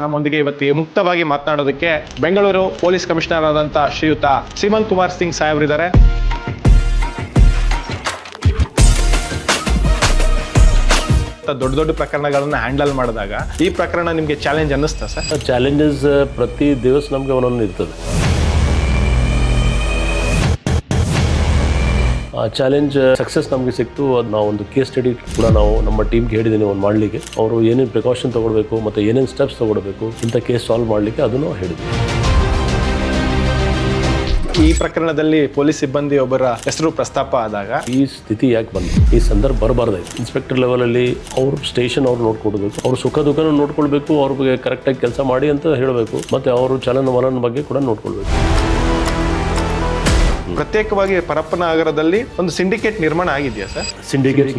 ನಮ್ಮೊಂದಿಗೆ ಇವತ್ತು ಮುಕ್ತವಾಗಿ ಮಾತನಾಡೋದಕ್ಕೆ ಬೆಂಗಳೂರು ಪೊಲೀಸ್ ಕಮಿಷನರ್ ಆದಂತ ಶ್ರೀಯುತ ಸೀಮಂತ್ ಕುಮಾರ್ ಸಿಂಗ್ ಸಾಹೇಬ್ರಿದ್ದಾರೆ. ದೊಡ್ಡ ದೊಡ್ಡ ಪ್ರಕರಣಗಳನ್ನ ಹ್ಯಾಂಡಲ್ ಮಾಡಿದಾಗ ಈ ಪ್ರಕರಣ ನಿಮಗೆ ಚಾಲೆಂಜ್ ಅನ್ನಿಸ್ತಾ ಸರ್? ಚಾಲೆಂಜಸ್ ಪ್ರತಿ ದಿವಸ ನಮಗೆ ಒಂದೊಂದು ಇರ್ತದೆ. ಚಾಲೆಂಜ್ ಸಕ್ಸಸ್ ನಮಗೆ ಸಿಕ್ತು. ಅದು ನಾವು ಒಂದು ಕೇಸ್ ಸ್ಟಡಿ ಕೂಡ ನಾವು ನಮ್ಮ ಟೀಮ್ಗೆ ಹೇಳಿದ್ದೀನಿ ಒಂದು ಮಾಡಲಿಕ್ಕೆ. ಅವರು ಏನೇನು ಪ್ರಿಕಾಷನ್ ತೊಗೊಳ್ಬೇಕು ಮತ್ತು ಏನೇನು ಸ್ಟೆಪ್ಸ್ ತೊಗೊಳ್ಬೇಕು ಇಂಥ ಕೇಸ್ ಸಾಲ್ವ್ ಮಾಡಲಿಕ್ಕೆ ಅದನ್ನು ಹೇಳಿದ್ವಿ. ಈ ಪ್ರಕರಣದಲ್ಲಿ ಪೊಲೀಸ್ ಸಿಬ್ಬಂದಿ ಒಬ್ಬರ ಹೆಸರು ಪ್ರಸ್ತಾಪ ಆದಾಗ ಈ ಸ್ಥಿತಿ ಯಾಕೆ ಬಂತು? ಈ ಸಂದರ್ಭ ಬರಬಾರ್ದಾಯ್ತು. ಇನ್ಸ್ಪೆಕ್ಟರ್ ಲೆವೆಲಲ್ಲಿ ಅವ್ರ ಸ್ಟೇಷನ್ ಅವ್ರು ನೋಡ್ಕೊಡ್ಬೇಕು. ಅವ್ರ ಸುಖ ದುಃಖನೂ ನೋಡ್ಕೊಳ್ಬೇಕು ಅವ್ರಿಗೆ ಕರೆಕ್ಟಾಗಿ ಕೆಲಸ ಮಾಡಿ ಅಂತ ಹೇಳಬೇಕು. ಮತ್ತು ಅವರು ಚಲನವಲನ ಬಗ್ಗೆ ಕೂಡ ನೋಡ್ಕೊಳ್ಬೇಕು. ಪ್ರತ್ಯೇಕವಾಗಿ ಪರಪ್ಪನಗರದಲ್ಲಿ ಒಂದು ಸಿಂಡಿಕೇಟ್ ನಿರ್ಮಾಣ ಆಗಿದೆಯಾ ಸರ್? ಸಿಂಡಿಕೇಟ್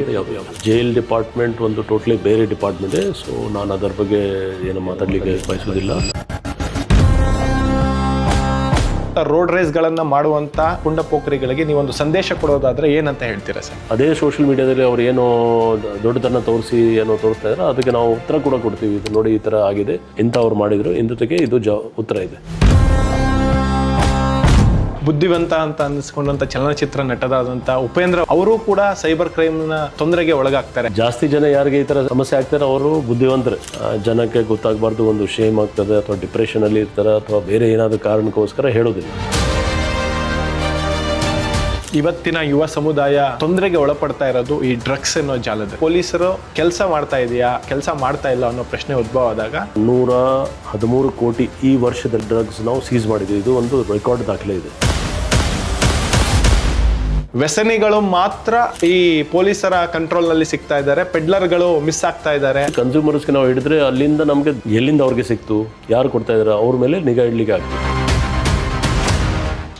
ಜೈಲ್ ಡಿಪಾರ್ಟ್ಮೆಂಟ್ ಒಂದು ಟೋಟಲಿ ಬೇರೆ ಡಿಪಾರ್ಟ್ಮೆಂಟ್ ಸೊ ನಾನು ಅದರ ಬಗ್ಗೆ ಏನು ಮಾತಾಡಲಿಕ್ಕೆ ಬಯಸೋದಿಲ್ಲ ರೋಡ್ ರೇಸ್ಗಳನ್ನ ಮಾಡುವಂತ ನೀವು ನೀವೊಂದು ಸಂದೇಶ ಕೊಡೋದಾದ್ರೆ ಏನಂತ ಹೇಳ್ತೀರಾ ಸರ್? ಅದೇ ಸೋಷಿಯಲ್ ಮೀಡಿಯಾದಲ್ಲಿ ಅವ್ರು ಏನೋ ದೊಡ್ಡದನ್ನ ತೋರಿಸಿ ಏನೋ ತೋರಿಸ್ತಾ ಇದ್ದಾರೆ ಅದಕ್ಕೆ ನಾವು ಉತ್ತರ ಕೂಡ ಕೊಡ್ತೀವಿ. ಇದು ನೋಡಿ ಈ ಥರ ಆಗಿದೆ ಇಂಥವ್ರು ಮಾಡಿದ್ರು ಇಂಥದಕ್ಕೆ ಇದು ಜ ಉತ್ತರ ಇದೆ. ಬುದ್ಧಿವಂತ ಅಂತ ಅನ್ನಿಸ್ಕೊಂಡಂತ ಚಲನಚಿತ್ರ ನಟದಾದಂತ ಉಪೇಂದ್ರ ಅವರು ಕೂಡ ಸೈಬರ್ ಕ್ರೈಮ್ನ ತೊಂದರೆಗೆ ಒಳಗಾಗ್ತಾರೆ. ಜಾಸ್ತಿ ಜನ ಯಾರಿಗೆ ಈ ಥರ ಸಮಸ್ಯೆ ಆಗ್ತಾರೆ ಅವರು ಬುದ್ಧಿವಂತರು. ಜನಕ್ಕೆ ಗೊತ್ತಾಗಬಾರ್ದು ಒಂದು ಶೇಮ್ ಆಗ್ತದೆ ಅಥವಾ ಡಿಪ್ರೆಷನಲ್ಲಿ ಇರ್ತಾರೆ ಅಥವಾ ಬೇರೆ ಏನಾದರೂ ಕಾರಣಕ್ಕೋಸ್ಕರ ಹೇಳೋದಿಲ್ಲ ಇವತ್ತಿನ ಯುವ ಸಮುದಾಯ ತೊಂದರೆಗೆ ಒಳಪಡ್ತಾ ಇರೋದು ಈ ಡ್ರಗ್ಸ್ ಅನ್ನೋ ಜಾಲದ. ಪೊಲೀಸರು ಕೆಲಸ ಮಾಡ್ತಾ ಇದೆಯಾ ಕೆಲಸ ಮಾಡ್ತಾ ಇಲ್ಲ ಅನ್ನೋ ಪ್ರಶ್ನೆ ಉದ್ಭವ ಆದಾಗ ನೂರ ಹದಿಮೂರು ಕೋಟಿ ಈ ವರ್ಷದ ಡ್ರಗ್ಸ್ ನಾವು ಸೀಸ್ ಮಾಡಿದ್ವಿ ಇದು ಒಂದು ರೆಕಾರ್ಡ್ ದಾಖಲೆ ಇದೆ. ವ್ಯಸನಿಗಳು ಮಾತ್ರ ಈ ಪೊಲೀಸರ ಕಂಟ್ರೋಲ್ನಲ್ಲಿ ಸಿಗ್ತಾ ಇದ್ದಾರೆ ಪೆಡ್ಲರ್ಗಳು ಮಿಸ್ ಆಗ್ತಾ ಇದ್ದಾರೆ. ಕನ್ಸ್ಯೂಮರ್ಸ್ಗೆ ನಾವು ಹಿಡಿದ್ರೆ ಅಲ್ಲಿಂದ ನಮಗೆ ಎಲ್ಲಿಂದ ಅವ್ರಿಗೆ ಸಿಕ್ತು ಯಾರು ಕೊಡ್ತಾ ಇದ್ದಾರೆ ಅವ್ರ ಮೇಲೆ ನಿಗಾ ಇಡ್ಲಿಕ್ಕೆ ಆಗ್ತದೆ.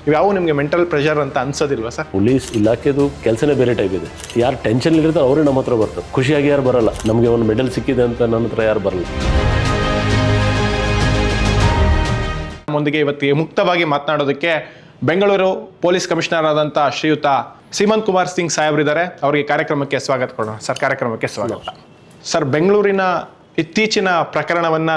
ಇವ್ಯಾವು ನಿಮಗೆ ಮೆಂಟಲ್ ಪ್ರೆಷರ್ ಅಂತ ಅನ್ಸೋದಿಲ್ವಾ ಸರ್? ಪೊಲೀಸ್ ಇಲಾಖೆದು ಕೆಲಸನೇ ಬೇರೆ ಟೈಪ್ ಇದೆ. ಯಾರು ಟೆನ್ಷನ್ ಇರ್ತಾರೆ ಅವರೇ ನಮ್ಮ ಹತ್ರ ಬರ್ತಾರೆ. ಖುಷಿಯಾಗಿ ಯಾರು ಬರಲ್ಲ. ನಮಗೆ ಒಂದು ಮೆಡಲ್ ಸಿಕ್ಕಿದೆ ಅಂತ ನನ್ನ ಹತ್ರ ಯಾರು ಬರಲ್ಲ. ನಮ್ಮೊಂದಿಗೆ ಇವತ್ತಿಗೆ ಮುಕ್ತವಾಗಿ ಮಾತನಾಡೋದಕ್ಕೆ ಬೆಂಗಳೂರು ಪೊಲೀಸ್ ಕಮಿಷನರ್ ಆದಂಥ ಶ್ರೀಯುತ ಸೀಮಂತ್ ಕುಮಾರ್ ಸಿಂಗ್ ಸಾಹೇಬ್ರಿದ್ದಾರೆ ಅವರಿಗೆ ಕಾರ್ಯಕ್ರಮಕ್ಕೆ ಸ್ವಾಗತ ಕೊಡೋಣ. ಸರ್, ಕಾರ್ಯಕ್ರಮಕ್ಕೆ ಸ್ವಾಗತ. ಸರ್, ಬೆಂಗಳೂರಿನ ಇತ್ತೀಚಿನ ಪ್ರಕರಣವನ್ನ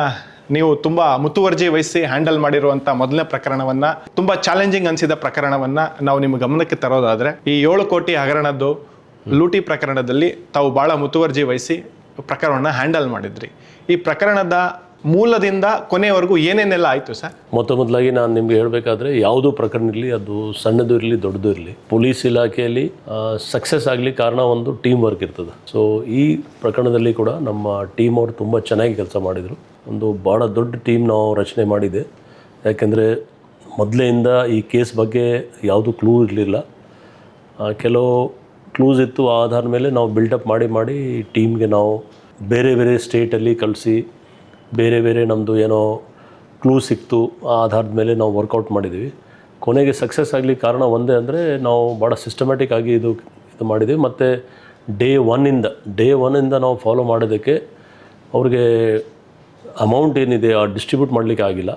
ನೀವು ತುಂಬಾ ಮುತುವರ್ಜಿ ವಹಿಸಿ ಹ್ಯಾಂಡಲ್ ಮಾಡಿರುವಂತ ಮೊದಲನೇ ಪ್ರಕರಣವನ್ನ, ತುಂಬಾ ಚಾಲೆಂಜಿಂಗ್ ಅನಿಸಿದ ಪ್ರಕರಣವನ್ನ ನಾವು ನಿಮ್ಮ ಗಮನಕ್ಕೆ ತರೋದಾದ್ರೆ, ಈ ಏಳು ಕೋಟಿ ಹಗರಣದ್ದು ಲೂಟಿ ಪ್ರಕರಣದಲ್ಲಿ ತಾವು ಬಹಳ ಮುತುವರ್ಜಿ ವಹಿಸಿ ಪ್ರಕರಣವನ್ನ ಹ್ಯಾಂಡಲ್ ಮಾಡಿದ್ರಿ. ಈ ಪ್ರಕರಣದ ಮೂಲದಿಂದ ಕೊನೆಯವರೆಗೂ ಏನೇನೆಲ್ಲ ಆಯಿತು ಸರ್? ಮೊತ್ತ ಮೊದಲಾಗಿ ನಾನು ನಿಮಗೆ ಹೇಳಬೇಕಾದ್ರೆ ಯಾವುದೋ ಪ್ರಕರಣ ಇರಲಿ, ಅದು ಸಣ್ಣದು ಇರಲಿ, ದೊಡ್ಡದು ಇರಲಿ, ಪೊಲೀಸ್ ಇಲಾಖೆಯಲ್ಲಿ ಸಕ್ಸಸ್ ಆಗಲಿ ಕಾರಣ ಒಂದು ಟೀಮ್ ವರ್ಕ್ ಇರ್ತದೆ. ಸೊ ಈ ಪ್ರಕರಣದಲ್ಲಿ ಕೂಡ ನಮ್ಮ ಟೀಮ್ ಅವರು ತುಂಬ ಚೆನ್ನಾಗಿ ಕೆಲಸ ಮಾಡಿದರು. ಒಂದು ಭಾಳ ದೊಡ್ಡ ಟೀಮ್ ನಾವು ರಚನೆ ಮಾಡಿದೆ. ಯಾಕೆಂದರೆ ಮೊದಲೆಯಿಂದ ಈ ಕೇಸ್ ಬಗ್ಗೆ ಯಾವುದು ಕ್ಲೂ ಇರಲಿಲ್ಲ. ಕೆಲವು ಕ್ಲೂಸ್ ಇತ್ತು ಆಧಾರ ಮೇಲೆ ನಾವು ಬಿಲ್ಡಪ್ ಮಾಡಿ ಮಾಡಿ ಟೀಮ್ಗೆ ನಾವು ಬೇರೆ ಬೇರೆ ಸ್ಟೇಟಲ್ಲಿ ಕಳಿಸಿ ಬೇರೆ ಬೇರೆ ನಮ್ಮದು ಏನೋ ಕ್ಲೂ ಸಿಕ್ತು, ಆ ಆಧಾರದ ಮೇಲೆ ನಾವು ವರ್ಕೌಟ್ ಮಾಡಿದ್ದೀವಿ ಕೊನೆಗೆ ಸಕ್ಸಸ್ ಆಗಲಿ ಕಾರಣ ಒಂದೇ ಅಂದರೆ ನಾವು ಭಾಳ ಸಿಸ್ಟಮ್ಯಾಟಿಕ್ ಆಗಿ ಇದು ಇದು ಮಾಡಿದ್ದೀವಿ ಮತ್ತು ಡೇ ಒನ್ನಿಂದ ಡೇ ಒನ್ನಿಂದ ನಾವು ಫಾಲೋ ಮಾಡೋದಕ್ಕೆ ಅವ್ರಿಗೆ ಅಮೌಂಟ್ ಏನಿದೆ, ಆ ಡಿಸ್ಟ್ರಿಬ್ಯೂಟ್ ಮಾಡಲಿಕ್ಕೆ ಆಗಿಲ್ಲ.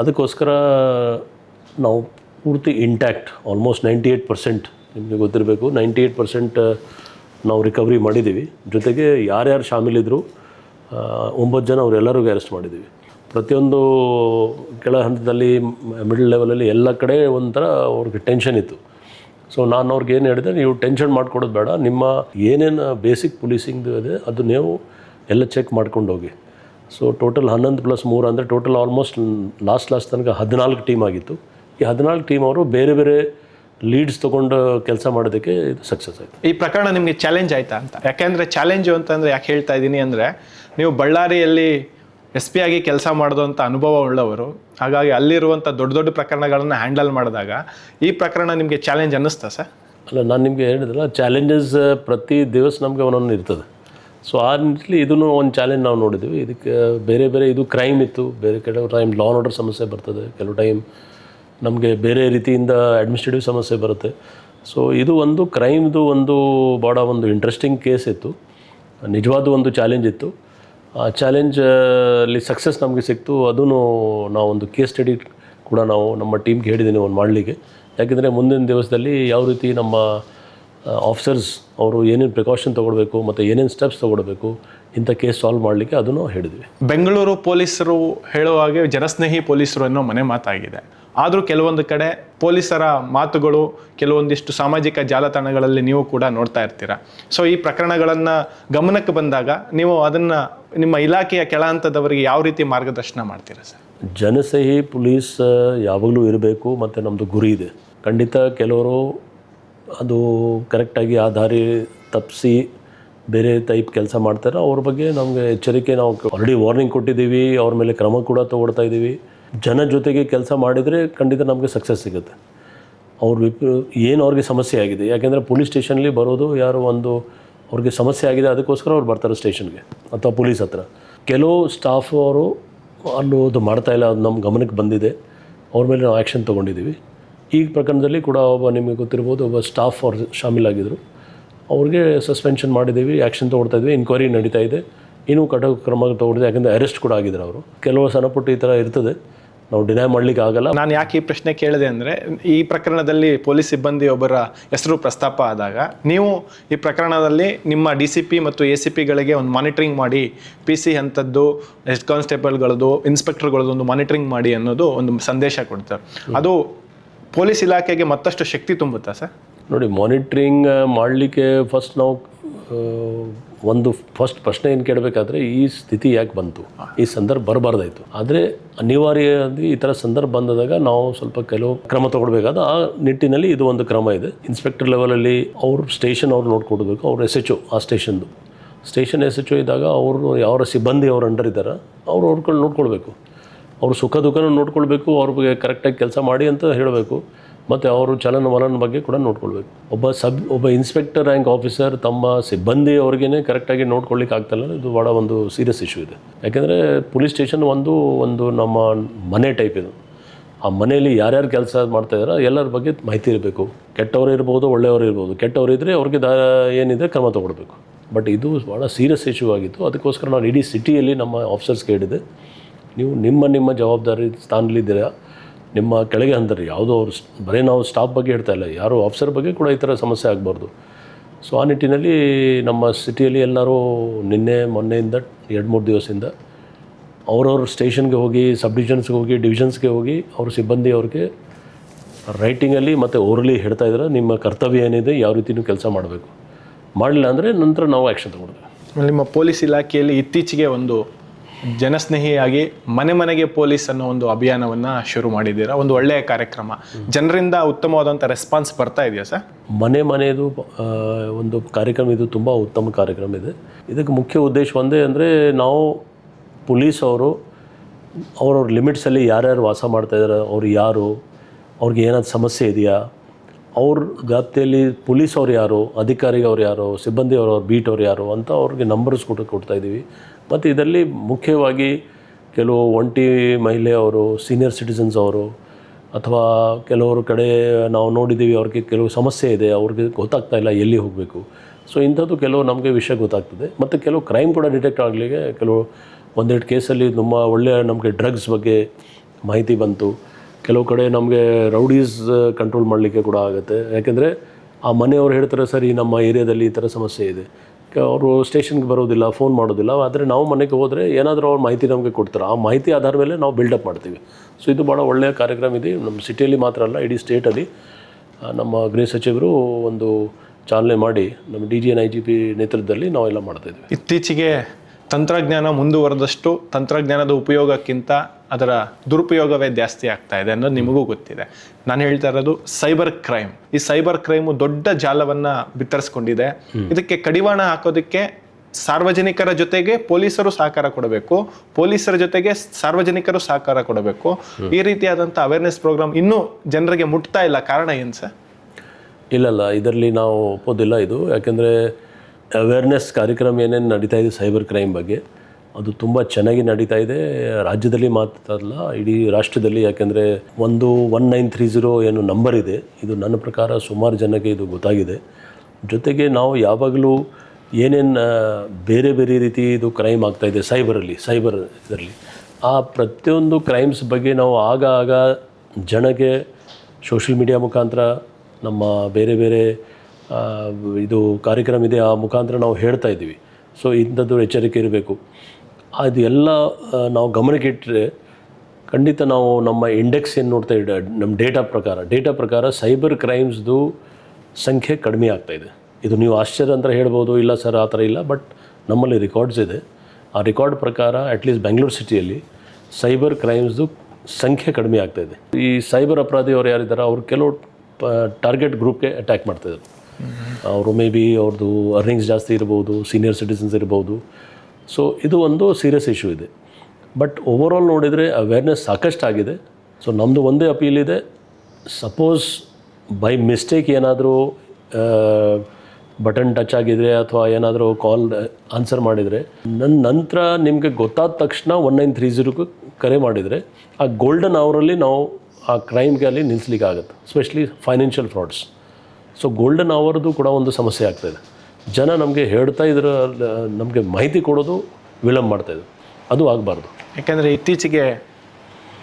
ಅದಕ್ಕೋಸ್ಕರ ನಾವು ಪೂರ್ತಿ intact almost ninety eight percent ನಿಮಗೆ ಗೊತ್ತಿರಬೇಕು. ನೈಂಟಿ ಏಯ್ಟ್ ಪರ್ಸೆಂಟ್ ನಾವು ರಿಕವರಿ ಮಾಡಿದ್ದೀವಿ ಜೊತೆಗೆ ಯಾರ್ಯಾರು ಶಾಮಿಲಿದ್ರು ಒಂಬತ್ತು ಜನ ಅವರೆಲ್ಲರಿಗೂ ಅರೆಸ್ಟ್ ಮಾಡಿದ್ದೀವಿ. ಪ್ರತಿಯೊಂದು ಕೆಳ ಹಂತದಲ್ಲಿ ಮಿಡ್ಲ್ ಲೆವೆಲಲ್ಲಿ ಎಲ್ಲ ಕಡೆ ಒಂಥರ ಅವ್ರಿಗೆ ಟೆನ್ಷನ್ ಇತ್ತು. ಸೊ ನಾನು ಅವ್ರಿಗೆ ಏನು ಹೇಳಿದೆ, ನೀವು ಟೆನ್ಷನ್ ಮಾಡ್ಕೊಡೋದು ಬೇಡ, ನಿಮ್ಮ ಏನೇನು ಬೇಸಿಕ್ ಪೊಲೀಸಿಂಗ್ದು ಇದೆ, ಅದು ನೀವು ಎಲ್ಲ ಚೆಕ್ ಮಾಡ್ಕೊಂಡು ಹೋಗಿ. ಸೊ ಟೋಟಲ್ ಹನ್ನೊಂದು ಪ್ಲಸ್ ಮೂರು ಅಂದರೆ ಟೋಟಲ್ ಆಲ್ಮೋಸ್ಟ್ ಲಾಸ್ಟ್ ಲಾಸ್ಟ್ ತನಕ ಹದಿನಾಲ್ಕು ಟೀಮ್ ಆಗಿತ್ತು. ಈ ಹದಿನಾಲ್ಕು ಟೀಮ್ ಅವರು ಬೇರೆ ಬೇರೆ ಲೀಡ್ಸ್ ತೊಗೊಂಡು ಕೆಲಸ ಮಾಡೋದಕ್ಕೆ ಇದು ಸಕ್ಸಸ್ ಆಯಿತು. ಈ ಪ್ರಕರಣ ನಿಮಗೆ ಚಾಲೆಂಜ್ ಆಯ್ತಾ ಅಂತ? ಯಾಕೆಂದರೆ ಚಾಲೆಂಜು ಅಂತಂದರೆ ಯಾಕೆ ಹೇಳ್ತಾ ಇದ್ದೀನಿ ಅಂದ್ರೆ ನೀವು ಬಳ್ಳಾರಿಯಲ್ಲಿ ಎಸ್ ಪಿ ಆಗಿ ಕೆಲಸ ಮಾಡಿದಂಥ ಅನುಭವ ಉಳ್ಳವರು, ಹಾಗಾಗಿ ಅಲ್ಲಿರುವಂಥ ದೊಡ್ಡ ದೊಡ್ಡ ಪ್ರಕರಣಗಳನ್ನು ಹ್ಯಾಂಡಲ್ ಮಾಡಿದಾಗ ಈ ಪ್ರಕರಣ ನಿಮಗೆ ಚಾಲೆಂಜ್ ಅನ್ನಿಸ್ತಾ ಸರ್? ಅಲ್ಲ, ನಾನು ನಿಮಗೆ ಹೇಳಿದ್ರಲ್ಲ ಚಾಲೆಂಜಸ್ ಪ್ರತಿ ದಿವಸ ನಮಗೆ ಒಂದೊಂದು ಇರ್ತದೆ. ಸೊ ಆ ನಿಟ್ಟಿನಲ್ಲಿ ಇದನ್ನು ಒಂದು ಚಾಲೆಂಜ್ ನಾವು ನೋಡಿದ್ವಿ. ಇದಕ್ಕೆ ಬೇರೆ ಬೇರೆ ಇದು ಕ್ರೈಮ್ ಇತ್ತು. ಬೇರೆ ಕೆಲವು ಟೈಮ್ ಲಾ ಆರ್ಡರ್ ಸಮಸ್ಯೆ ಬರ್ತದೆ. ಕೆಲವು ಟೈಮ್ ನಮಗೆ ಬೇರೆ ರೀತಿಯಿಂದ ಅಡ್ಮಿನಿಸ್ಟ್ರೇಟಿವ್ ಸಮಸ್ಯೆ ಬರುತ್ತೆ. ಸೊ ಇದು ಒಂದು ಕ್ರೈಮ್ದು ಒಂದು ಭಾಳ ಒಂದು ಇಂಟ್ರೆಸ್ಟಿಂಗ್ ಕೇಸ್ ಇತ್ತು. ನಿಜವಾದ ಒಂದು ಚಾಲೆಂಜ್ ಇತ್ತು. ಆ ಚಾಲೆಂಜಲ್ಲಿ ಸಕ್ಸಸ್ ನಮಗೆ ಸಿಕ್ತು. ಅದೂ ನಾವೊಂದು ಕೇಸ್ ಸ್ಟಡಿ ಕೂಡ ನಾವು ನಮ್ಮ ಟೀಮ್ಗೆ ಹೇಳಿದ್ದೀನಿ ಒಂದು ಮಾಡಲಿಕ್ಕೆ. ಯಾಕೆಂದರೆ ಮುಂದಿನ ದಿವಸದಲ್ಲಿ ಯಾವ ರೀತಿ ನಮ್ಮ ಆಫೀಸರ್ಸ್ ಅವರು ಏನೇನು ಪ್ರಿಕಾಷನ್ ತೊಗೊಳ್ಬೇಕು ಮತ್ತು ಏನೇನು ಸ್ಟೆಪ್ಸ್ ತೊಗೊಳ್ಬೇಕು ಇಂಥ ಕೇಸ್ ಸಾಲ್ವ್ ಮಾಡಲಿಕ್ಕೆ ಅದನ್ನು ಹೇಳಿದ್ವಿ. ಬೆಂಗಳೂರು ಪೊಲೀಸರು ಹೇಳುವ ಹಾಗೆ ಜನಸ್ನೇಹಿ ಪೊಲೀಸರು ಅನ್ನೋ ಮನೆ ಮಾತಾಗಿದೆ. ಆದರೂ ಕೆಲವೊಂದು ಕಡೆ ಪೊಲೀಸರ ಮಾತುಗಳು, ಕೆಲವೊಂದಿಷ್ಟು ಸಾಮಾಜಿಕ ಜಾಲತಾಣಗಳಲ್ಲಿ ನೀವು ಕೂಡ ನೋಡ್ತಾ ಇರ್ತೀರ. ಸೊ ಈ ಪ್ರಕರಣಗಳನ್ನು ಗಮನಕ್ಕೆ ಬಂದಾಗ ನೀವು ಅದನ್ನು ನಿಮ್ಮ ಇಲಾಖೆಯ ಕೆಳ ಹಂತದವರಿಗೆ ಯಾವ ರೀತಿ ಮಾರ್ಗದರ್ಶನ ಮಾಡ್ತೀರಾ ಸರ್? ಜನಸಹಿ ಪೊಲೀಸ್ ಯಾವಾಗಲೂ ಇರಬೇಕು ಮತ್ತು ನಮ್ಮದು ಗುರಿ ಇದೆ. ಖಂಡಿತ ಕೆಲವರು ಅದು ಕರೆಕ್ಟಾಗಿ ಆ ದಾರಿ ತಪ್ಪಿಸಿ ಬೇರೆ ಟೈಪ್ ಕೆಲಸ ಮಾಡ್ತಾರೆ. ಅವ್ರ ಬಗ್ಗೆ ನಮಗೆ ಎಚ್ಚರಿಕೆ ನಾವು ಆಲ್ರೆಡಿ ವಾರ್ನಿಂಗ್ ಕೊಟ್ಟಿದ್ದೀವಿ. ಅವ್ರ ಮೇಲೆ ಕ್ರಮ ಕೂಡ ತೊಗೊಳ್ತಾ ಇದ್ದೀವಿ. ಜನ ಜೊತೆಗೆ ಕೆಲಸ ಮಾಡಿದರೆ ಖಂಡಿತ ನಮಗೆ ಸಕ್ಸಸ್ ಸಿಗುತ್ತೆ. ಅವ್ರ ವಿಪ್, ಏನು ಅವ್ರಿಗೆ ಸಮಸ್ಯೆ ಆಗಿದೆ, ಯಾಕೆಂದರೆ ಪೊಲೀಸ್ ಸ್ಟೇಷನಲ್ಲಿ ಬರೋದು ಯಾರು ಒಂದು ಅವ್ರಿಗೆ ಸಮಸ್ಯೆ ಆಗಿದೆ, ಅದಕ್ಕೋಸ್ಕರ ಅವ್ರು ಬರ್ತಾರೆ ಸ್ಟೇಷನ್ಗೆ ಅಥವಾ ಪೊಲೀಸ್ ಹತ್ರ. ಕೆಲವು ಸ್ಟಾಫ್ ಅವರು ಮಾಡ್ತಾ ಇಲ್ಲ, ಅದು ನಮ್ಮ ಗಮನಕ್ಕೆ ಬಂದಿದೆ, ಅವ್ರ ಮೇಲೆ ನಾವು ಆ್ಯಕ್ಷನ್ ತೊಗೊಂಡಿದ್ದೀವಿ. ಈ ಪ್ರಕರಣದಲ್ಲಿ ಕೂಡ ಒಬ್ಬ ನಿಮಗೆ ಗೊತ್ತಿರ್ಬೋದು, ಒಬ್ಬ ಸ್ಟಾಫ್ ಅವ್ರು ಶಾಮೀಲಾಗಿದ್ದರು ಅವ್ರಿಗೆ ಸಸ್ಪೆನ್ಷನ್ ಮಾಡಿದ್ದೀವಿ ಆ್ಯಕ್ಷನ್ ತೊಗೊಳ್ತಾ ಇದ್ವಿ ಇನ್ಕ್ವೈರಿ ನಡೀತಾ ಇದೆ, ಇನ್ನೂ ಕಠೋರ ಕ್ರಮ ತೊಗೊಂಡಿದೆ, ಯಾಕೆಂದರೆ ಅರೆಸ್ಟ್ ಕೂಡ ಆಗಿದ್ದಾರೆ ಅವರು. ಕೆಲವು ಸಣ್ಣ ಪುಟ್ಟ ಈ ಥರ ಇರ್ತದೆ. ನಾವು ಡಿನೈ ಮಾಡ್ಲಿಕ್ಕೆ ಆಗಲ್ಲ. ನಾನು ಯಾಕೆ ಈ ಪ್ರಶ್ನೆ ಕೇಳಿದೆ ಅಂದರೆ ಈ ಪ್ರಕರಣದಲ್ಲಿ ಪೊಲೀಸ್ ಸಿಬ್ಬಂದಿ ಒಬ್ಬರ ಹೆಸರು ಪ್ರಸ್ತಾಪ ಆದಾಗ ನೀವು ಈ ಪ್ರಕರಣದಲ್ಲಿ ನಿಮ್ಮ ಡಿ ಸಿ ಪಿ ಮತ್ತು ಎ ಸಿ ಪಿಗಳಿಗೆ ಒಂದು ಮಾನಿಟರಿಂಗ್ ಮಾಡಿ ಪಿ ಸಿ ಅಂಥದ್ದು ಹೆಡ್ ಕಾನ್ಸ್ಟೇಬಲ್ಗಳದ್ದು ಇನ್ಸ್ಪೆಕ್ಟರ್ಗಳದ್ದು ಒಂದು ಮಾನಿಟರಿಂಗ್ ಮಾಡಿ ಅನ್ನೋದು ಒಂದು ಸಂದೇಶ ಕೊಡ್ತಾರೆ. ಅದು ಪೊಲೀಸ್ ಇಲಾಖೆಗೆ ಮತ್ತಷ್ಟು ಶಕ್ತಿ ತುಂಬುತ್ತಾ ಸರ್? ನೋಡಿ ಮಾನಿಟ್ರಿಂಗ್ ಮಾಡಲಿಕ್ಕೆ ಫಸ್ಟ್ ನಾವು ಒಂದು ಫಸ್ಟ್ ಪ್ರಶ್ನೆ ಏನು ಕೇಳಬೇಕಾದ್ರೆ ಈ ಸ್ಥಿತಿ ಯಾಕೆ ಬಂತು? ಈ ಸಂದರ್ಭ ಬರಬಾರ್ದಾಯ್ತು. ಆದರೆ ಅನಿವಾರ್ಯವಾಗಿ ಈ ಥರ ಸಂದರ್ಭ ಬಂದಾಗ ನಾವು ಸ್ವಲ್ಪ ಕೆಲವು ಕ್ರಮ ತಗೊಳ್ಬೇಕಾದ ಆ ನಿಟ್ಟಿನಲ್ಲಿ ಇದು ಒಂದು ಕ್ರಮ ಇದೆ. ಇನ್ಸ್ಪೆಕ್ಟರ್ ಲೆವೆಲಲ್ಲಿ ಅವ್ರ ಸ್ಟೇಷನ್ ಅವ್ರು ನೋಡ್ಕೊಡ್ಬೇಕು, ಅವ್ರ ಎಸ್ ಎಚ್ ಒ ಆ ಸ್ಟೇಷನ್ದು. ಸ್ಟೇಷನ್ ಎಸ್ ಎಚ್ ಒ ಇದ್ದಾಗ ಅವರು ಯಾವ ಸಿಬ್ಬಂದಿ ಅವ್ರು ಅಂಡರ್ ಇದ್ದಾರೆ, ಅವ್ರು ಅವ್ರ್ಗಳು ನೋಡ್ಕೊಳ್ಬೇಕು. ಅವ್ರ ಸುಖ ದುಃಖನೂ ನೋಡ್ಕೊಳ್ಬೇಕು, ಅವ್ರಿಗೆ ಕರೆಕ್ಟಾಗಿ ಕೆಲಸ ಮಾಡಿ ಅಂತ ಹೇಳಬೇಕು. ಮತ್ತು ಅವರು ಚಲನವಲನ ಬಗ್ಗೆ ಕೂಡ ನೋಡ್ಕೊಳ್ಬೇಕು. ಒಬ್ಬ ಸಬ್, ಒಬ್ಬ ಇನ್ಸ್ಪೆಕ್ಟರ್ ರ್ಯಾಂಕ್ ಆಫೀಸರ್ ತಮ್ಮ ಸಿಬ್ಬಂದಿ ಅವ್ರಿಗೇ ಕರೆಕ್ಟಾಗಿ ನೋಡ್ಕೊಳ್ಳಿಕ್ಕೆ ಆಗ್ತಾಯಿಲ್ಲ ಇದು ಭಾಳ ಒಂದು ಸೀರಿಯಸ್ ಇಶ್ಯೂ ಇದೆ. ಯಾಕೆಂದರೆ ಪೊಲೀಸ್ ಸ್ಟೇಷನ್ ಒಂದು ಒಂದು ನಮ್ಮ ಮನೆ ಟೈಪ್ ಇದು. ಆ ಮನೆಯಲ್ಲಿ ಯಾರ್ಯಾರು ಕೆಲಸ ಮಾಡ್ತಾ ಇದಾರೋ ಎಲ್ಲರ ಬಗ್ಗೆ ಮಾಹಿತಿ ಇರಬೇಕು. ಕೆಟ್ಟವರು ಇರ್ಬೋದು, ಒಳ್ಳೆಯವರು ಇರ್ಬೋದು. ಕೆಟ್ಟವರು ಇದ್ದರೆ ಅವ್ರಿಗೆ ದಾ, ಏನಿದೆ ಕ್ರಮ ತೊಗೊಳ್ಬೇಕು. ಬಟ್ ಇದು ಭಾಳ ಸೀರಿಯಸ್ ಇಶ್ಯೂ ಆಗಿತ್ತು. ಅದಕ್ಕೋಸ್ಕರ ನಾನು ಇಡೀ ಸಿಟಿಯಲ್ಲಿ ನಮ್ಮ ಆಫೀಸರ್ಸ್ಗೆ ಹೇಳಿದೆ ನೀವು ನಿಮ್ಮ ನಿಮ್ಮ ಜವಾಬ್ದಾರಿ ಸ್ಥಾನದಲ್ಲಿದ್ದೀರಾ? ನಿಮ್ಮ ಕೆಳಗೆ ಅಂದರೆ ಯಾವುದೋ ಅವ್ರು ಬರೀ ನಾವು ಸ್ಟಾಫ್ ಬಗ್ಗೆ ಹೇಳ್ತಾ ಇಲ್ಲ, ಯಾರು ಆಫೀಸರ್ ಬಗ್ಗೆ ಕೂಡ ಈ ಥರ ಸಮಸ್ಯೆ ಆಗಬಾರ್ದು. ಸೊ ಆ ನಿಟ್ಟಿನಲ್ಲಿ ನಮ್ಮ ಸಿಟಿಯಲ್ಲಿ ಎಲ್ಲರೂ ನಿನ್ನೆ, ಮೊನ್ನೆಯಿಂದ ಎರಡು, ಮೂರು ದಿವಸದಿಂದ ಅವ್ರವ್ರ ಸ್ಟೇಷನ್ಗೆ ಹೋಗಿ ಸಬ್ ಡಿವಿಷನ್ಸ್ಗೆ ಹೋಗಿ ಡಿವಿಷನ್ಸ್ಗೆ ಹೋಗಿ ಅವ್ರ ಸಿಬ್ಬಂದಿ ಅವ್ರಿಗೆ ರೈಟಿಂಗಲ್ಲಿ ಮತ್ತು ಓರಲಿ ಹೇಳ್ತಾ ಇದ್ದಾರೆ ನಿಮ್ಮ ಕರ್ತವ್ಯ ಏನಿದೆ, ಯಾವ ರೀತಿ ನೀವು ಕೆಲಸ ಮಾಡಬೇಕು. ಮಾಡಲಿಲ್ಲ ಅಂದರೆ ನಂತರ ನಾವು ಆ್ಯಕ್ಷನ್ ತಗೊಂಡ್ವಿ ನಿಮ್ಮ ಪೊಲೀಸ್ ಇಲಾಖೆಯಲ್ಲಿ ಇತ್ತೀಚೆಗೆ ಒಂದು ಜನಸ್ನೇಹಿಯಾಗಿ ಮನೆ ಮನೆಗೆ ಪೊಲೀಸ್ ಅನ್ನೋ ಒಂದು ಅಭಿಯಾನವನ್ನ ಶುರು ಮಾಡಿದ್ದೀರಾ? ಒಂದು ಒಳ್ಳೆಯ ಕಾರ್ಯಕ್ರಮ. ಜನರಿಂದ ಉತ್ತಮವಾದಂಥ ರೆಸ್ಪಾನ್ಸ್ ಬರ್ತಾ ಇದೆಯಾ ಸರ್? ಮನೆ ಮನೆಯದು ಒಂದು ಕಾರ್ಯಕ್ರಮ ಇದು ತುಂಬ ಉತ್ತಮ ಕಾರ್ಯಕ್ರಮ ಇದೆ. ಇದಕ್ಕೆ ಮುಖ್ಯ ಉದ್ದೇಶ ಒಂದೇ ಅಂದರೆ ನಾವು ಪೊಲೀಸ್ ಅವರು, ಅವ್ರವ್ರ ಲಿಮಿಟ್ಸಲ್ಲಿ ಯಾರ್ಯಾರು ವಾಸ ಮಾಡ್ತಾ ಇದ್ದಾರೆ ಅವ್ರು ಯಾರು, ಅವ್ರಿಗೆ ಏನಾದ್ರು ಸಮಸ್ಯೆ ಇದೆಯಾ? ಅವ್ರ ವ್ಯಾಪ್ತಿಯಲ್ಲಿ ಪೊಲೀಸ್ ಅವ್ರು ಯಾರು ಅಧಿಕಾರಿಗಳು ಯಾರು ಸಿಬ್ಬಂದಿ ಅವರು ಬೀಟ್ ಅವ್ರು ಯಾರು ಅಂತ ಅವ್ರಿಗೆ ನಂಬರ್ಸ್ ಕೊಟ್ಟು ಕೊಡ್ತಾ ಇದ್ದೀವಿ ಮತ್ತು ಇದರಲ್ಲಿ ಮುಖ್ಯವಾಗಿ ಕೆಲವು ಒಂಟಿ ಮಹಿಳೆಯವರು ಸೀನಿಯರ್ ಸಿಟಿಸನ್ಸ್ ಅವರು, ಅಥವಾ ಕೆಲವರು ಕಡೆ ನಾವು ನೋಡಿದ್ದೀವಿ ಅವ್ರಿಗೆ ಕೆಲವು ಸಮಸ್ಯೆ ಇದೆ, ಅವ್ರಿಗೆ ಗೊತ್ತಾಗ್ತಾ ಇಲ್ಲ ಎಲ್ಲಿ ಹೋಗಬೇಕು. ಸೊ ಇಂಥದ್ದು ಕೆಲವು ನಮಗೆ ವಿಷಯ ಗೊತ್ತಾಗ್ತದೆ. ಮತ್ತು ಕೆಲವು ಕ್ರೈಮ್ ಕೂಡ ಡಿಟೆಕ್ಟ್ ಆಗಲಿಕ್ಕೆ ಕೆಲವು ಒಂದೆರಡು ಕೇಸಲ್ಲಿ ತುಂಬ ಒಳ್ಳೆಯ ನಮಗೆ ಡ್ರಗ್ಸ್ ಬಗ್ಗೆ ಮಾಹಿತಿ ಬಂತು. ಕೆಲವು ಕಡೆ ನಮಗೆ ರೌಡೀಸ್ ಕಂಟ್ರೋಲ್ ಮಾಡಲಿಕ್ಕೆ ಕೂಡ ಆಗುತ್ತೆ. ಯಾಕೆಂದರೆ ಆ ಮನೆಯವರು ಹೇಳ್ತಾರೆ, ಸರ್, ಈ ನಮ್ಮ ಏರಿಯಾದಲ್ಲಿ ಈ ಥರ ಸಮಸ್ಯೆ ಇದೆ. ಅವರು ಸ್ಟೇಷನ್ಗೆ ಬರೋದಿಲ್ಲ ಫೋನ್ ಮಾಡೋದಿಲ್ಲ, ಆದರೆ ನಾವು ಮನೆಗೆ ಹೋದರೆ ಏನಾದರೂ ಅವ್ರು ಮಾಹಿತಿ ನಮಗೆ ಕೊಡ್ತಾರೆ. ಆ ಮಾಹಿತಿ ಆಧಾರ ಮೇಲೆ ನಾವು ಬಿಲ್ಡಪ್ ಮಾಡ್ತೀವಿ. ಸೊ ಇದು ಭಾಳ ಒಳ್ಳೆಯ ಕಾರ್ಯಕ್ರಮ ಇದೆ. ನಮ್ಮ ಸಿಟಿಯಲ್ಲಿ ಮಾತ್ರ ಅಲ್ಲ, ಇಡೀ ಸ್ಟೇಟಲ್ಲಿ ನಮ್ಮ ಗೃಹ ಸಚಿವರು ಒಂದು ಚಾಲನೆ ಮಾಡಿ, ನಮ್ಮ D G and I G P ನೇತೃತ್ವದಲ್ಲಿ ನಾವೆಲ್ಲ ಮಾಡ್ತಾಯಿದ್ವಿ ಇತ್ತೀಚೆಗೆ ತಂತ್ರಜ್ಞಾನ ಮುಂದುವರೆದಷ್ಟು ತಂತ್ರಜ್ಞಾನದ ಉಪಯೋಗಕ್ಕಿಂತ ಅದರ ದುರುಪಯೋಗವೇ ಜಾಸ್ತಿ ಆಗ್ತಾ ಇದೆ ಅನ್ನೋದು ನಿಮಗೂ ಗೊತ್ತಿದೆ. ನಾನು ಹೇಳ್ತಾ ಇರೋದು ಸೈಬರ್ ಕ್ರೈಮ್. ಈ ಸೈಬರ್ ಕ್ರೈಮು ದೊಡ್ಡ ಜಾಲವನ್ನ ಬಿತ್ತರಿಸ್ಕೊಂಡಿದೆ. ಇದಕ್ಕೆ ಕಡಿವಾಣ ಹಾಕೋದಕ್ಕೆ ಸಾರ್ವಜನಿಕರ ಜೊತೆಗೆ ಪೊಲೀಸರು ಸಹಕಾರ ಕೊಡಬೇಕು. ಪೊಲೀಸರ ಜೊತೆಗೆ ಸಾರ್ವಜನಿಕರು ಸಹಕಾರ ಕೊಡಬೇಕು. ಈ ರೀತಿಯಾದಂಥ ಅವೇರ್ನೆಸ್ ಪ್ರೋಗ್ರಾಮ್ ಇನ್ನೂ ಜನರಿಗೆ ಮುಟ್ತಾ ಇಲ್ಲ. ಕಾರಣ ಏನು ಸರ್? ಇಲ್ಲಲ್ಲ ಇದರಲ್ಲಿ ನಾವು ಒಪ್ಪೋದಿಲ್ಲ ಇದು. ಯಾಕೆಂದರೆ ಅವೇರ್ನೆಸ್ ಕಾರ್ಯಕ್ರಮ ಏನೇನು ನಡೀತಾ ಇದೆ ಸೈಬರ್ ಕ್ರೈಮ್ ಬಗ್ಗೆ. ಅದು ತುಂಬ ಚೆನ್ನಾಗಿ ನಡೀತಾ ಇದೆ. ರಾಜ್ಯದಲ್ಲಿ ಮಾತ್ರ ಅಲ್ಲ, ಇಡೀ ರಾಷ್ಟ್ರದಲ್ಲಿ, ಯಾಕೆಂದರೆ ಒಂದು ಒನ್ ನೈನ್ ತ್ರೀ ಝೀರೋ ಏನು ನಂಬರ್ ಇದೆ. ಇದು ನನ್ನ ಪ್ರಕಾರ ಸುಮಾರು ಜನಕ್ಕೆ ಇದು ಗೊತ್ತಾಗಿದೆ. ಜೊತೆಗೆ ನಾವು ಯಾವಾಗಲೂ ಏನೇನು ಬೇರೆ ಬೇರೆ ರೀತಿ ಇದು ಕ್ರೈಮ್ ಆಗ್ತಾಯಿದೆ ಸೈಬರಲ್ಲಿ ಸೈಬರ್ ಇದರಲ್ಲಿ. ಆ ಪ್ರತಿಯೊಂದು ಕ್ರೈಮ್ಸ್ ಬಗ್ಗೆ ನಾವು ಆಗ ಆಗ ಜನಕ್ಕೆ ಸೋಷಿಯಲ್ ಮೀಡಿಯಾ ಮುಖಾಂತರ, ನಮ್ಮ ಬೇರೆ ಬೇರೆ ಇದು ಕಾರ್ಯಕ್ರಮ ಇದೆ, ಆ ಮುಖಾಂತರ ನಾವು ಹೇಳ್ತಾ ಇದ್ದೀವಿ. ಸೊ ಇಂಥದ್ದು ಎಚ್ಚರಿಕೆ ಇರಬೇಕು. ಅದು ಎಲ್ಲ ನಾವು ಗಮನಕ್ಕೆ ಇಟ್ಟರೆ ಖಂಡಿತ ನಾವು ನಮ್ಮ ಇಂಡೆಕ್ಸ್ ಏನು ನೋಡ್ತಾ ಇದ್ದ ನಮ್ಮ ಡೇಟಾ ಪ್ರಕಾರ ಡೇಟಾ ಪ್ರಕಾರ ಸೈಬರ್ ಕ್ರೈಮ್ಸ್ದು ಸಂಖ್ಯೆ ಕಡಿಮೆ ಆಗ್ತಾಯಿದೆ ಇದೆ. ನೀವು ಆಶ್ಚರ್ಯ ಅಂತ ಹೇಳ್ಬೋದು ಇಲ್ಲ ಸರ್ ಆ ಥರ ಇಲ್ಲ ಬಟ್ ನಮ್ಮಲ್ಲಿ ರೆಕಾರ್ಡ್ಸ್ ಇದೆ. ಆ ರೆಕಾರ್ಡ್ ಪ್ರಕಾರ ಅಟ್ಲೀಸ್ಟ್ ಬೆಂಗಳೂರು ಸಿಟಿಯಲ್ಲಿ ಸೈಬರ್ ಕ್ರೈಮ್ಸ್ದು ಸಂಖ್ಯೆ ಕಡಿಮೆ ಆಗ್ತಾಯಿದೆ ಇದೆ. ಈ ಸೈಬರ್ ಅಪರಾಧಿಯವರು ಯಾರಿದ್ದಾರೆ ಅವರು ಕೆಲವು ಟಾರ್ಗೆಟ್ ಗ್ರೂಪ್ಗೆ ಅಟ್ಯಾಕ್ ಮಾಡ್ತಾಯಿದ್ದಾರೆ ಅವರು ಮೇ ಬಿ ಅವ್ರದ್ದು ಅರ್ನಿಂಗ್ಸ್ ಜಾಸ್ತಿ ಇರ್ಬೋದು ಸೀನಿಯರ್ ಸಿಟಿಸನ್ಸ್ ಇರ್ಬೋದು ಸೊ ಇದು ಒಂದು ಸೀರಿಯಸ್ ಇಶ್ಯೂ ಇದೆ. ಬಟ್ ಓವರಾಲ್ ನೋಡಿದರೆ ಅವೇರ್ನೆಸ್ ಸಾಕಷ್ಟು ಆಗಿದೆ. ಸೊ ನಮ್ಮದು ಒಂದೇ ಅಪೀಲ್ ಇದೆ. ಸಪೋಸ್ ಬೈ ಮಿಸ್ಟೇಕ್ ಏನಾದರೂ ಬಟನ್ ಟಚ್ ಆಗಿದ್ರೆ ಅಥವಾ ಏನಾದರೂ ಕಾಲ್ ಆನ್ಸರ್ ಮಾಡಿದರೆ ನನ್ನ ನಂತರ ನಿಮಗೆ ಗೊತ್ತಾದ ತಕ್ಷಣ ಒನ್ ನೈನ್ ತ್ರೀ ಜೀರೋಕ್ಕೆ ಕರೆ ಮಾಡಿದರೆ, ಆ ಗೋಲ್ಡನ್ ಅವರಲ್ಲಿ ನಾವು ಆ ಕ್ರೈಮ್ಗೆ ಅಲ್ಲಿ ನಿಲ್ಲಿಸ್ಲಿಕ್ಕೆ ಆಗುತ್ತೆ specially financial frauds so golden ಅವರ್ದು ಕೂಡ ಒಂದು ಸಮಸ್ಯೆ ಆಗ್ತಾಯಿದೆ ಜನ ನಮಗೆ ಹೇಳ್ತಾ ಇದ್ರ ನಮಗೆ ಮಾಹಿತಿ ಕೊಡೋದು ವಿಳಂಬ ಮಾಡ್ತಾಯಿದ್ರು ಅದು ಆಗಬಾರ್ದು. ಯಾಕೆಂದರೆ ಇತ್ತೀಚೆಗೆ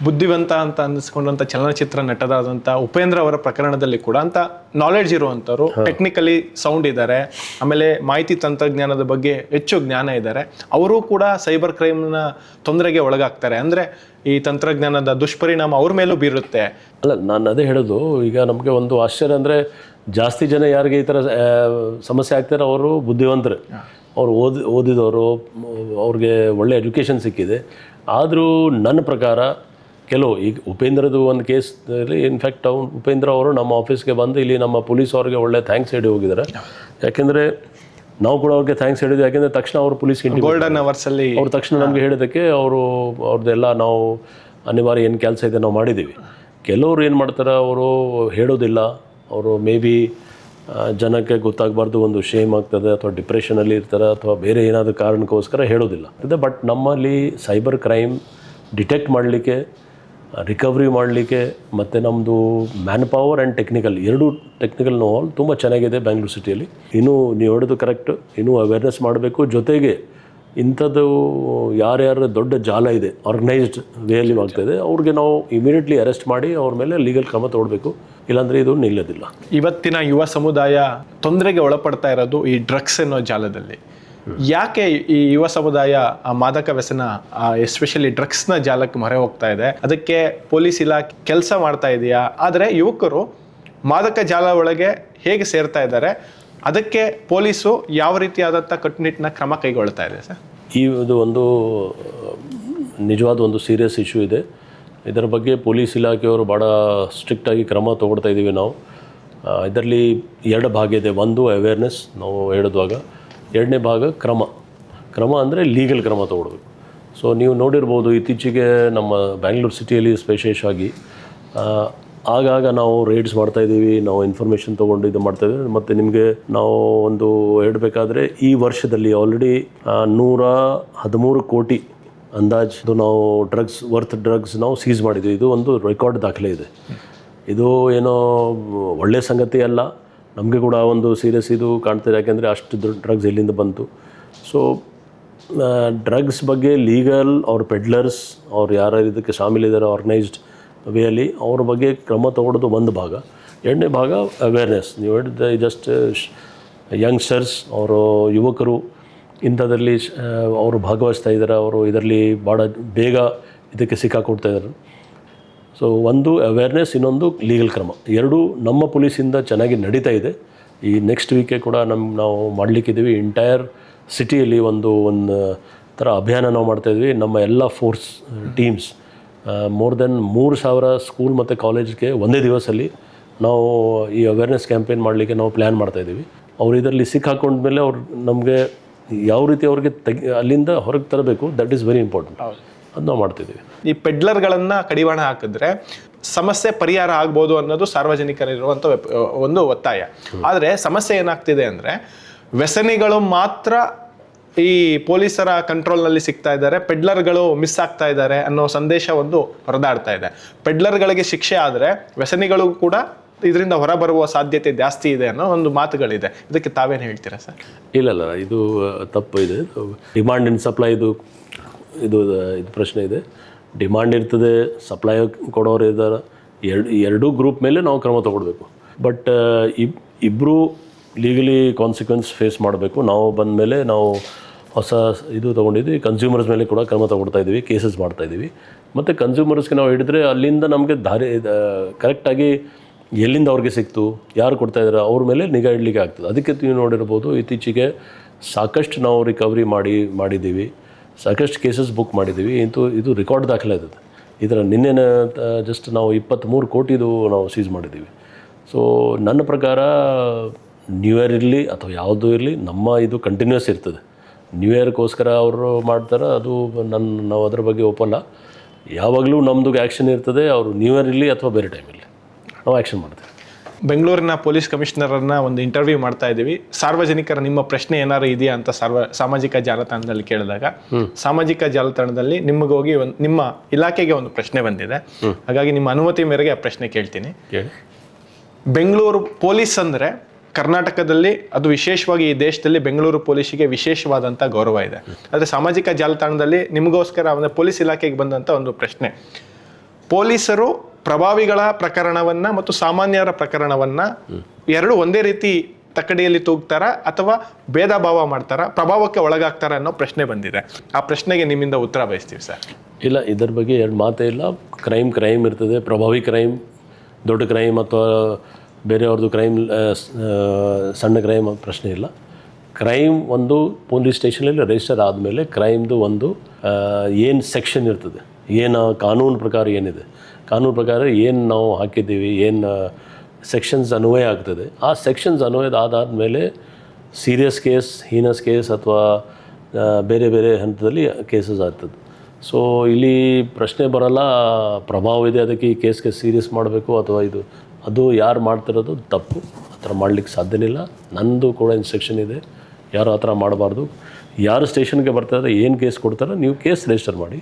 ಬುದ್ಧಿವಂತ ಅಂತ ಅನ್ನಿಸ್ಕೊಂಡಂಥ ಚಲನಚಿತ್ರ ನಟದಾದಂಥ ಉಪೇಂದ್ರ ಅವರ ಪ್ರಕರಣದಲ್ಲಿ ಕೂಡ ಅಂತ ನಾಲೆಡ್ಜ್ ಇರುವಂಥವ್ರು ಟೆಕ್ನಿಕಲಿ ಸೌಂಡ್ ಇದ್ದಾರೆ ಆಮೇಲೆ ಮಾಹಿತಿ ತಂತ್ರಜ್ಞಾನದ ಬಗ್ಗೆ ಹೆಚ್ಚು ಜ್ಞಾನ ಇದ್ದಾರೆ. ಅವರು ಕೂಡ ಸೈಬರ್ ಕ್ರೈಮ್ನ ತೊಂದರೆಗೆ ಒಳಗಾಗ್ತಾರೆ. ಅಂದರೆ ಈ ತಂತ್ರಜ್ಞಾನದ ದುಷ್ಪರಿಣಾಮ ಅವ್ರ ಮೇಲೂ ಬೀರುತ್ತೆ. ಅಲ್ಲ ನಾನು ಅದೇ ಹೇಳೋದು ಈಗ ನಮಗೆ ಒಂದು ಆಶ್ಚರ್ಯ ಅಂದರೆ ಜಾಸ್ತಿ ಜನ ಯಾರಿಗೆ ಈ ಥರ ಸಮಸ್ಯೆ ಆಗ್ತಾರೆ ಅವರು ಬುದ್ಧಿವಂತರು. ಅವ್ರು ಓದಿ ಓದಿದವರು ಅವ್ರಿಗೆ ಒಳ್ಳೆ ಎಜುಕೇಷನ್ ಸಿಕ್ಕಿದೆ. ಆದರೂ ನನ್ನ ಪ್ರಕಾರ ಕೆಲವು ಈಗ ಉಪೇಂದ್ರದು ಒಂದು ಕೇಸಲ್ಲಿ ಇನ್ಫ್ಯಾಕ್ಟ್ ಅವ್ನು ಉಪೇಂದ್ರ ಅವರು ನಮ್ಮ ಆಫೀಸ್ಗೆ ಬಂದು ಇಲ್ಲಿ ನಮ್ಮ ಪೊಲೀಸ್ ಅವ್ರಿಗೆ ಒಳ್ಳೆ ಥ್ಯಾಂಕ್ಸ್ ಹೇಳಿ ಹೋಗಿದ್ದಾರೆ. ಯಾಕೆಂದರೆ ನಾವು ಕೂಡ ಅವ್ರಿಗೆ ಥ್ಯಾಂಕ್ಸ್ ಹೇಳಿದ್ವಿ. ಯಾಕೆಂದರೆ ತಕ್ಷಣ ಅವರು ಪೊಲೀಸ್ ಗೋಲ್ಡನ್ ಅವರ್ಸಲ್ಲಿ ಅವ್ರು ತಕ್ಷಣ ನಮಗೆ ಹೇಳಿದ್ದಕ್ಕೆ ಅವರು ಅವ್ರದ್ದೆಲ್ಲ ನಾವು ಅನಿವಾರ್ಯ ಏನು ಕೆಲಸ ಇದೆ ನಾವು ಮಾಡಿದ್ದೀವಿ. ಕೆಲವರು ಏನು ಮಾಡ್ತಾರೆ ಅವರು ಹೇಳೋದಿಲ್ಲ. ಅವರು ಮೇ ಬಿ ಜನಕ್ಕೆ ಗೊತ್ತಾಗಬಾರ್ದು, ಒಂದು ಶೇಮ್ ಆಗ್ತದೆ, ಅಥವಾ ಡಿಪ್ರೆಷನಲ್ಲಿ ಇರ್ತಾರೆ, ಅಥವಾ ಬೇರೆ ಏನಾದರೂ ಕಾರಣಕ್ಕೋಸ್ಕರ ಹೇಳೋದಿಲ್ಲ. ಇದೆ ಬಟ್ ನಮ್ಮಲ್ಲಿ ಸೈಬರ್ ಕ್ರೈಮ್ ಡಿಟೆಕ್ಟ್ ಮಾಡಲಿಕ್ಕೆ ರಿಕವರಿ ಮಾಡಲಿಕ್ಕೆ, ಮತ್ತು ನಮ್ಮದು ಮ್ಯಾನ್ ಪವರ್ ಆ್ಯಂಡ್ ಟೆಕ್ನಿಕಲ್ ಎರಡು ಟೆಕ್ನಿಕಲ್ ಹಾಲ್ ತುಂಬ ಚೆನ್ನಾಗಿದೆ ಬ್ಯಾಂಗ್ಳೂರು ಸಿಟಿಯಲ್ಲಿ ಇನ್ನೂ ನೀವು ಹೇಳೋದು ಕರೆಕ್ಟ್ ಇನ್ನೂ ಅವೇರ್ನೆಸ್ ಮಾಡಬೇಕು. ಜೊತೆಗೆ, ಇಂಥದ್ದು ಯಾರ್ಯಾರ ದೊಡ್ಡ ಜಾಲ ಇದೆ ಆರ್ಗನೈಸ್ಡ್ ವೇಯಲ್ಲಿ ಆಗ್ತಾಯಿದೆ ಅವ್ರಿಗೆ ನಾವು ಇಮಿಡಿಯೇಟ್ಲಿ ಅರೆಸ್ಟ್ ಮಾಡಿ, ಅವ್ರ ಮೇಲೆ ಲೀಗಲ್ ಕ್ರಮ ತಗೊಳ್ಬೇಕು. ಇಲ್ಲಾಂದರೆ ಇದು ನಿಲ್ಲೋದಿಲ್ಲ. ಇವತ್ತಿನ ಯುವ ಸಮುದಾಯ ತೊಂದರೆಗೆ ಒಳಪಡ್ತಾ ಇರೋದು ಈ ಡ್ರಗ್ಸ್ ಅನ್ನೋ ಜಾಲದಲ್ಲಿ. ಯಾಕೆ ಈ ಯುವ ಸಮುದಾಯ ಆ ಮಾದಕ ವ್ಯಸನ ಎಸ್ಪೆಷಲಿ ಡ್ರಗ್ಸ್ನ ಜಾಲಕ್ಕೆ ಮೊರೆ ಹೋಗ್ತಾ ಇದೆ? ಅದಕ್ಕೆ ಪೊಲೀಸ್ ಇಲಾಖೆ ಕೆಲಸ ಮಾಡ್ತಾ ಇದೆಯಾ? ಆದರೆ ಯುವಕರು ಮಾದಕ ಜಾಲ ಒಳಗೆ ಹೇಗೆ ಸೇರ್ತಾ ಇದ್ದಾರೆ? ಅದಕ್ಕೆ ಪೊಲೀಸು ಯಾವ ರೀತಿಯಾದಂಥ ಕಟ್ಟುನಿಟ್ಟಿನ ಕ್ರಮ ಕೈಗೊಳ್ತಾ ಇದೆ ಸರ್? ಈ ಇದು ಒಂದು ನಿಜವಾದ ಒಂದು ಸೀರಿಯಸ್ ಇಶ್ಯೂ ಇದೆ. ಇದರ ಬಗ್ಗೆ ಪೊಲೀಸ್ ಇಲಾಖೆಯವರು ಭಾಳ ಸ್ಟ್ರಿಕ್ಟಾಗಿ ಕ್ರಮ ತಗೊಳ್ತಾ ಇದ್ದೀವಿ ನಾವು. ಇದರಲ್ಲಿ ಎರಡು ಭಾಗ ಇದೆ. ಒಂದು ಅವೇರ್ನೆಸ್ ನಾವು ಹೇಳಿದ್ವಾಗ ಎರಡನೇ ಭಾಗ ಕ್ರಮ. ಕ್ರಮ ಅಂದರೆ ಲೀಗಲ್ ಕ್ರಮ ತೊಗೊಳ್ಬೇಕು. ಸೊ ನೀವು ನೋಡಿರ್ಬೋದು ಇತ್ತೀಚೆಗೆ ನಮ್ಮ ಬ್ಯಾಂಗ್ಳೂರು ಸಿಟಿಯಲ್ಲಿ ವಿಶೇಷವಾಗಿ ಆಗಾಗ ನಾವು ರೇಡ್ಸ್ ಮಾಡ್ತಾ ಇದ್ದೀವಿ ನಾವು ಇನ್ಫಾರ್ಮೇಷನ್ ತೊಗೊಂಡು ಇದು ಮಾಡ್ತಾ ಇದ್ದೀವಿ ಮತ್ತು ನಿಮಗೆ ನಾವು ಒಂದು ಹೇಳಬೇಕಾದ್ರೆ ಈ ವರ್ಷದಲ್ಲಿ ಆಲ್ರೆಡಿ ನೂರ ಹದಿಮೂರು ಕೋಟಿ ಅಂದಾಜು ನಾವು ಡ್ರಗ್ಸ್ ವರ್ತ್ ಡ್ರಗ್ಸ್ ನಾವು ಸೀಸ್ ಮಾಡಿದ್ವಿ. ಇದು ಒಂದು ರೆಕಾರ್ಡ್ ದಾಖಲೆ ಇದೆ. ಇದು ಏನೋ ಒಳ್ಳೆಯ ಸಂಗತಿ ಅಲ್ಲ. ನಮಗೆ ಕೂಡ ಒಂದು ಸೀರಿಯಸ್ ಇದು ಕಾಣ್ತಿದೆ. ಯಾಕೆಂದರೆ ಅಷ್ಟು ದೊಡ್ಡ ಡ್ರಗ್ಸ್ ಎಲ್ಲಿಂದ ಬಂತು? ಸೊ ಡ್ರಗ್ಸ್ ಬಗ್ಗೆ ಲೀಗಲ್ ಅವ್ರ ಪೆಡ್ಲರ್ಸ್ ಅವ್ರು ಯಾರ್ಯಾರು ಇದಕ್ಕೆ ಶಾಮೀಲಿದ್ದಾರೆ ಆರ್ಗನೈಸ್ಡ್ ವೇಯಲ್ಲಿ ಅವ್ರ ಬಗ್ಗೆ ಕ್ರಮ ತಗೊಳ್ಳೋದು ಒಂದು ಭಾಗ. ಎರಡನೇ ಭಾಗ ಅವೇರ್ನೆಸ್ ನೀವು ಹೇಳಿದ ಜಸ್ಟ್ ಯಂಗ್ಸ್ಟರ್ಸ್ ಅವರು ಯುವಕರು ಇಂಥದ್ರಲ್ಲಿ ಅವರು ಭಾಗವಹಿಸ್ತಾ ಇದ್ದಾರೆ, ಅವರು ಇದರಲ್ಲಿ ಭಾಳ ಬೇಗ ಇದಕ್ಕೆ ಸಿಕ್ಕಾಕೊಡ್ತಾ ಇದ್ದಾರೆ. ಸೊ ಒಂದು ಅವೇರ್ನೆಸ್ ಇನ್ನೊಂದು ಲೀಗಲ್ ಕ್ರಮ. ಎರಡೂ, ನಮ್ಮ ಪೊಲೀಸಿಂದ ಚೆನ್ನಾಗಿ ನಡೀತಾ ಇದೆ. ಈ ನೆಕ್ಸ್ಟ್ ವೀಕೆ ಕೂಡ ನಮ್ಮ ನಾವು ಮಾಡಲಿಕ್ಕಿದ್ದೀವಿ ಇಂಟೈರ್ ಸಿಟಿಯಲ್ಲಿ ಒಂದು ಒಂದು ಥರ ಅಭಿಯಾನ ನಾವು ಮಾಡ್ತಾಯಿದ್ವಿ ನಮ್ಮ ಎಲ್ಲ ಫೋರ್ಸ್ ಟೀಮ್ಸ್ ಮೋರ್ ದೆನ್ ಮೂರು ಸಾವಿರ ಸ್ಕೂಲ್ ಮತ್ತು ಕಾಲೇಜ್ಗೆ ಒಂದೇ ದಿವಸಲ್ಲಿ ನಾವು ಈ ಅವೇರ್ನೆಸ್ ಕ್ಯಾಂಪೇನ್ ಮಾಡಲಿಕ್ಕೆ ನಾವು ಪ್ಲ್ಯಾನ್ ಮಾಡ್ತಾಯಿದ್ದೀವಿ ಅವ್ರು ಇದರಲ್ಲಿ ಸಿಕ್ಕಾಕೊಂಡ್ಮೇಲೆ ಅವ್ರು ನಮಗೆ ಯಾವ ರೀತಿ ಅವ್ರಿಗೆ ತೆಗಿ ಅಲ್ಲಿಂದ ಹೊರಗೆ ತರಬೇಕು ದಟ್ ಈಸ್ ವೆರಿ ಇಂಪಾರ್ಟೆಂಟ್ ಅದು ನಾವು ಮಾಡ್ತಿದ್ದೀವಿ ಈ ಪೆಡ್ಲರ್ಗಳನ್ನು ಕಡಿವಾಣ ಹಾಕಿದ್ರೆ ಸಮಸ್ಯೆ ಪರಿಹಾರ ಆಗ್ಬೋದು ಅನ್ನೋದು ಸಾರ್ವಜನಿಕರಿರುವಂಥ ಒಂದು ಒತ್ತಾಯ. ಆದರೆ ಸಮಸ್ಯೆ ಏನಾಗ್ತಿದೆ ಅಂದರೆ ವ್ಯಸನಿಗಳು ಮಾತ್ರ ಈ ಪೊಲೀಸರ ಕಂಟ್ರೋಲ್ನಲ್ಲಿ ಸಿಗ್ತಾ ಇದ್ದಾರೆ ಪೆಡ್ಲರ್ಗಳು ಮಿಸ್ ಆಗ್ತಾ ಇದ್ದಾರೆ ಅನ್ನೋ ಸಂದೇಶ ಒಂದು ಹೊರದಾಡ್ತಾ ಇದೆ. ಪೆಡ್ಲರ್ಗಳಿಗೆ ಶಿಕ್ಷೆ ಆದರೆ ವ್ಯಸನಿಗಳು ಕೂಡ ಇದರಿಂದ ಹೊರಬರುವ ಸಾಧ್ಯತೆ ಜಾಸ್ತಿ ಇದೆ ಅನ್ನೋ ಒಂದು ಮಾತುಗಳಿದೆ. ಇದಕ್ಕೆ ತಾವೇನು ಹೇಳ್ತೀರಾ ಸರ್? ಇಲ್ಲ ಇಲ್ಲ, ಇದು ತಪ್ಪು ಇದೆ. ಡಿಮಾಂಡ್ ಇನ್ ಸಪ್ಲೈ ಇದು ಇದು ಇದು ಪ್ರಶ್ನೆ ಇದೆ. ಡಿಮಾಂಡ್ ಇರ್ತದೆ ಸಪ್ಲೈ ಕೊಡೋರು ಇದ್ದಾರೆ. ಎರಡು, ಎರಡೂ ಗ್ರೂಪ್ ಮೇಲೆ ನಾವು ಕ್ರಮ ತಗೊಳ್ಬೇಕು. ಬಟ್ ಇಬ್ ಇಬ್ಬರು ಲೀಗಲಿ ಕಾನ್ಸಿಕ್ವೆನ್ಸ್ ಫೇಸ್ ಮಾಡಬೇಕು. ನಾವು ಬಂದ ಮೇಲೆ ನಾವು ಹೊಸ ಇದು ತೊಗೊಂಡಿದ್ವಿ ಕನ್ಸ್ಯೂಮರ್ಸ್ ಮೇಲೆ ಕೂಡ ಕ್ರಮ ತೊಗೊಳ್ತಾ ಇದ್ದೀವಿ ಕೇಸಸ್ ಮಾಡ್ತಾ ಇದ್ದೀವಿ. ಮತ್ತು ಕನ್ಸ್ಯೂಮರ್ಸ್ಗೆ ನಾವು ಹಿಡಿದ್ರೆ ಅಲ್ಲಿಂದ ನಮಗೆ ದಾರಿ ಕರೆಕ್ಟಾಗಿ ಎಲ್ಲಿಂದ ಅವ್ರಿಗೆ ಸಿಕ್ತು, ಯಾರು ಕೊಡ್ತಾ ಇದ್ದಾರೆ ಅವ್ರ ಮೇಲೆ ನಿಗಾ ಇಡಲಿಕ್ಕೆ ಆಗ್ತದೆ. ಅದಕ್ಕೆ ನೀವು ನೋಡಿರ್ಬೋದು ಇತ್ತೀಚೆಗೆ ಸಾಕಷ್ಟು ನಾವು ರಿಕವರಿ ಮಾಡಿ, ಮಾಡಿದ್ದೀವಿ. ಸಾಕಷ್ಟು ಕೇಸಸ್ ಬುಕ್ ಮಾಡಿದ್ದೀವಿ. ಇಂತು ಇದು ರೆಕಾರ್ಡ್ ದಾಖಲೆ ಇದೆ ಇದರ ನಿನ್ನೆ ಜಸ್ಟ್ ನಾವು ಇಪ್ಪತ್ತ್ಮೂರು ಕೋಟಿದು ನಾವು ಸೀಸ್ ಮಾಡಿದ್ದೀವಿ. ಸೊ ನನ್ನ ಪ್ರಕಾರ ನ್ಯೂ ಇಯರ್ ಇರಲಿ ಅಥವಾ ಯಾವುದೂ ಇರಲಿ, ನಮ್ಮ ಇದು ಕಂಟಿನ್ಯೂಸ್ ಇರ್ತದೆ. ನ್ಯೂ ಇಯರ್ಗೋಸ್ಕರ ಅವರು ಮಾಡ್ತಾರೆ, ಅದು ನನ್ನ, ನಾವು ಅದ್ರ ಬಗ್ಗೆ ಒಪ್ಪಲ್ಲ. ಯಾವಾಗಲೂ ನಮ್ಮದು ಆ್ಯಕ್ಷನ್ ಇರ್ತದೆ, ಅವರು ನ್ಯೂ ಇಯರ್ ಇರಲಿ ಅಥವಾ ಬೇರೆ ಟೈಮ್ ನಾವು ಆ್ಯಕ್ಷನ್ ಮಾಡ್ತೀವಿ. ಬೆಂಗಳೂರಿನ ಪೊಲೀಸ್ ಕಮಿಷನರನ್ನ ಒಂದು ಇಂಟರ್ವ್ಯೂ ಮಾಡ್ತಾ ಇದ್ದೀವಿ ಸಾರ್ವಜನಿಕರ ನಿಮ್ಮ ಪ್ರಶ್ನೆ ಏನಾದ್ರು ಇದೆಯಾ ಅಂತ ಸಾರ್ವ ಸಾಮಾಜಿಕ ಜಾಲತಾಣದಲ್ಲಿ ಕೇಳಿದಾಗ ಸಾಮಾಜಿಕ ಜಾಲತಾಣದಲ್ಲಿ ನಿಮಗೋಗಿ ಒಂದು ನಿಮ್ಮ ಇಲಾಖೆಗೆ ಒಂದು ಪ್ರಶ್ನೆ ಬಂದಿದೆ. ಹಾಗಾಗಿ ನಿಮ್ಮ ಅನುಮತಿ ಮೇರೆಗೆ ಆ ಪ್ರಶ್ನೆ ಕೇಳ್ತೀನಿ. ಕೇಳಿ ಬೆಂಗಳೂರು ಪೊಲೀಸ್ ಅಂದರೆ ಕರ್ನಾಟಕದಲ್ಲಿ ಅದು ವಿಶೇಷವಾಗಿ ಈ ದೇಶದಲ್ಲಿ ಬೆಂಗಳೂರು ಪೊಲೀಸಿಗೆ ವಿಶೇಷವಾದಂಥ ಗೌರವ ಇದೆ. ಆದರೆ ಸಾಮಾಜಿಕ ಜಾಲತಾಣದಲ್ಲಿ ನಿಮಗೋಸ್ಕರ ಅವನ ಪೊಲೀಸ್ ಇಲಾಖೆಗೆ ಬಂದಂಥ ಒಂದು ಪ್ರಶ್ನೆ. ಪೊಲೀಸರು ಪ್ರಭಾವಿಗಳ ಪ್ರಕರಣವನ್ನ ಮತ್ತು ಸಾಮಾನ್ಯರ ಪ್ರಕರಣವನ್ನ ಎರಡು ಒಂದೇ ರೀತಿ ತಕ್ಕಡಿಯಲ್ಲಿ ತೂಗ್ತಾರ ಅಥವಾ ಭೇದ ಭಾವ ಮಾಡ್ತಾರ, ಪ್ರಭಾವಕ್ಕೆ ಒಳಗಾಗ್ತಾರ ಅನ್ನೋ ಪ್ರಶ್ನೆ ಬಂದಿದೆ. ಆ ಪ್ರಶ್ನೆಗೆ ನಿಮ್ಮಿಂದ ಉತ್ತರ ಬಯಸ್ತೀವಿ ಸರ್. ಇಲ್ಲ, ಇದ್ರ ಬಗ್ಗೆ ಎರಡು ಮಾತೇ ಇಲ್ಲ. ಕ್ರೈಮ್ ಕ್ರೈಮ್ ಇರ್ತದೆ, ಪ್ರಭಾವಿ ಕ್ರೈಮ್, ದೊಡ್ಡ ಕ್ರೈಮ್ ಅಥವಾ ಬೇರೆಯವ್ರದ್ದು ಕ್ರೈಮ್ ಸಣ್ಣ ಕ್ರೈಮ್ ಪ್ರಶ್ನೆ ಇಲ್ಲ. ಕ್ರೈಮ್ ಒಂದು ಪೊಲೀಸ್ ಸ್ಟೇಷನಲ್ಲಿ ರಿಜಿಸ್ಟರ್ ಆದಮೇಲೆ ಕ್ರೈಮ್ದು ಒಂದು ಏನು ಸೆಕ್ಷನ್ ಇರ್ತದೆ, ಏನು ಕಾನೂನು ಪ್ರಕಾರ ಏನಿದೆ ಕಾನೂನು ಪ್ರಕಾರ ಏನು ನಾವು ಹಾಕಿದ್ದೀವಿ, ಏನು ಸೆಕ್ಷನ್ಸ್ ಅನ್ವಯ ಆಗ್ತದೆ. ಆ ಸೆಕ್ಷನ್ಸ್ ಅನ್ವಯದ ಆದಾದಮೇಲೆ ಸೀರಿಯಸ್ ಕೇಸ್ ಹೀನಸ್ ಕೇಸ್ ಅಥವಾ ಬೇರೆ ಬೇರೆ ಹಂತದಲ್ಲಿ ಕೇಸಸ್ ಆಗ್ತದೆ. ಸೊ ಇಲ್ಲಿ ಪ್ರಶ್ನೆ ಬರಲ್ಲ, ಪ್ರಭಾವ ಇದೆ ಅದಕ್ಕೆ ಈ ಕೇಸ್ಗೆ ಸೀರಿಯಸ್ ಮಾಡಬೇಕು ಅಥವಾ ಇದು, ಅದು ಯಾರು ಮಾಡ್ತಿರೋದು ತಪ್ಪು. ಆ ಥರ ಮಾಡಲಿಕ್ಕೆ ಸಾಧ್ಯನಿಲ್ಲ ನಂದು ಕೂಡ ಇನ್ಸ್ಟ್ರಕ್ಷನ್ ಇದೆ. ಯಾರು ಆ ಥರ ಮಾಡಬಾರ್ದು. ಯಾರು ಸ್ಟೇಷನ್ಗೆ ಬರ್ತಾರೆ ಏನು ಕೇಸ್ ಕೊಡ್ತಾರೋ ನೀವು ಕೇಸ್ ರಿಜಿಸ್ಟರ್ ಮಾಡಿ.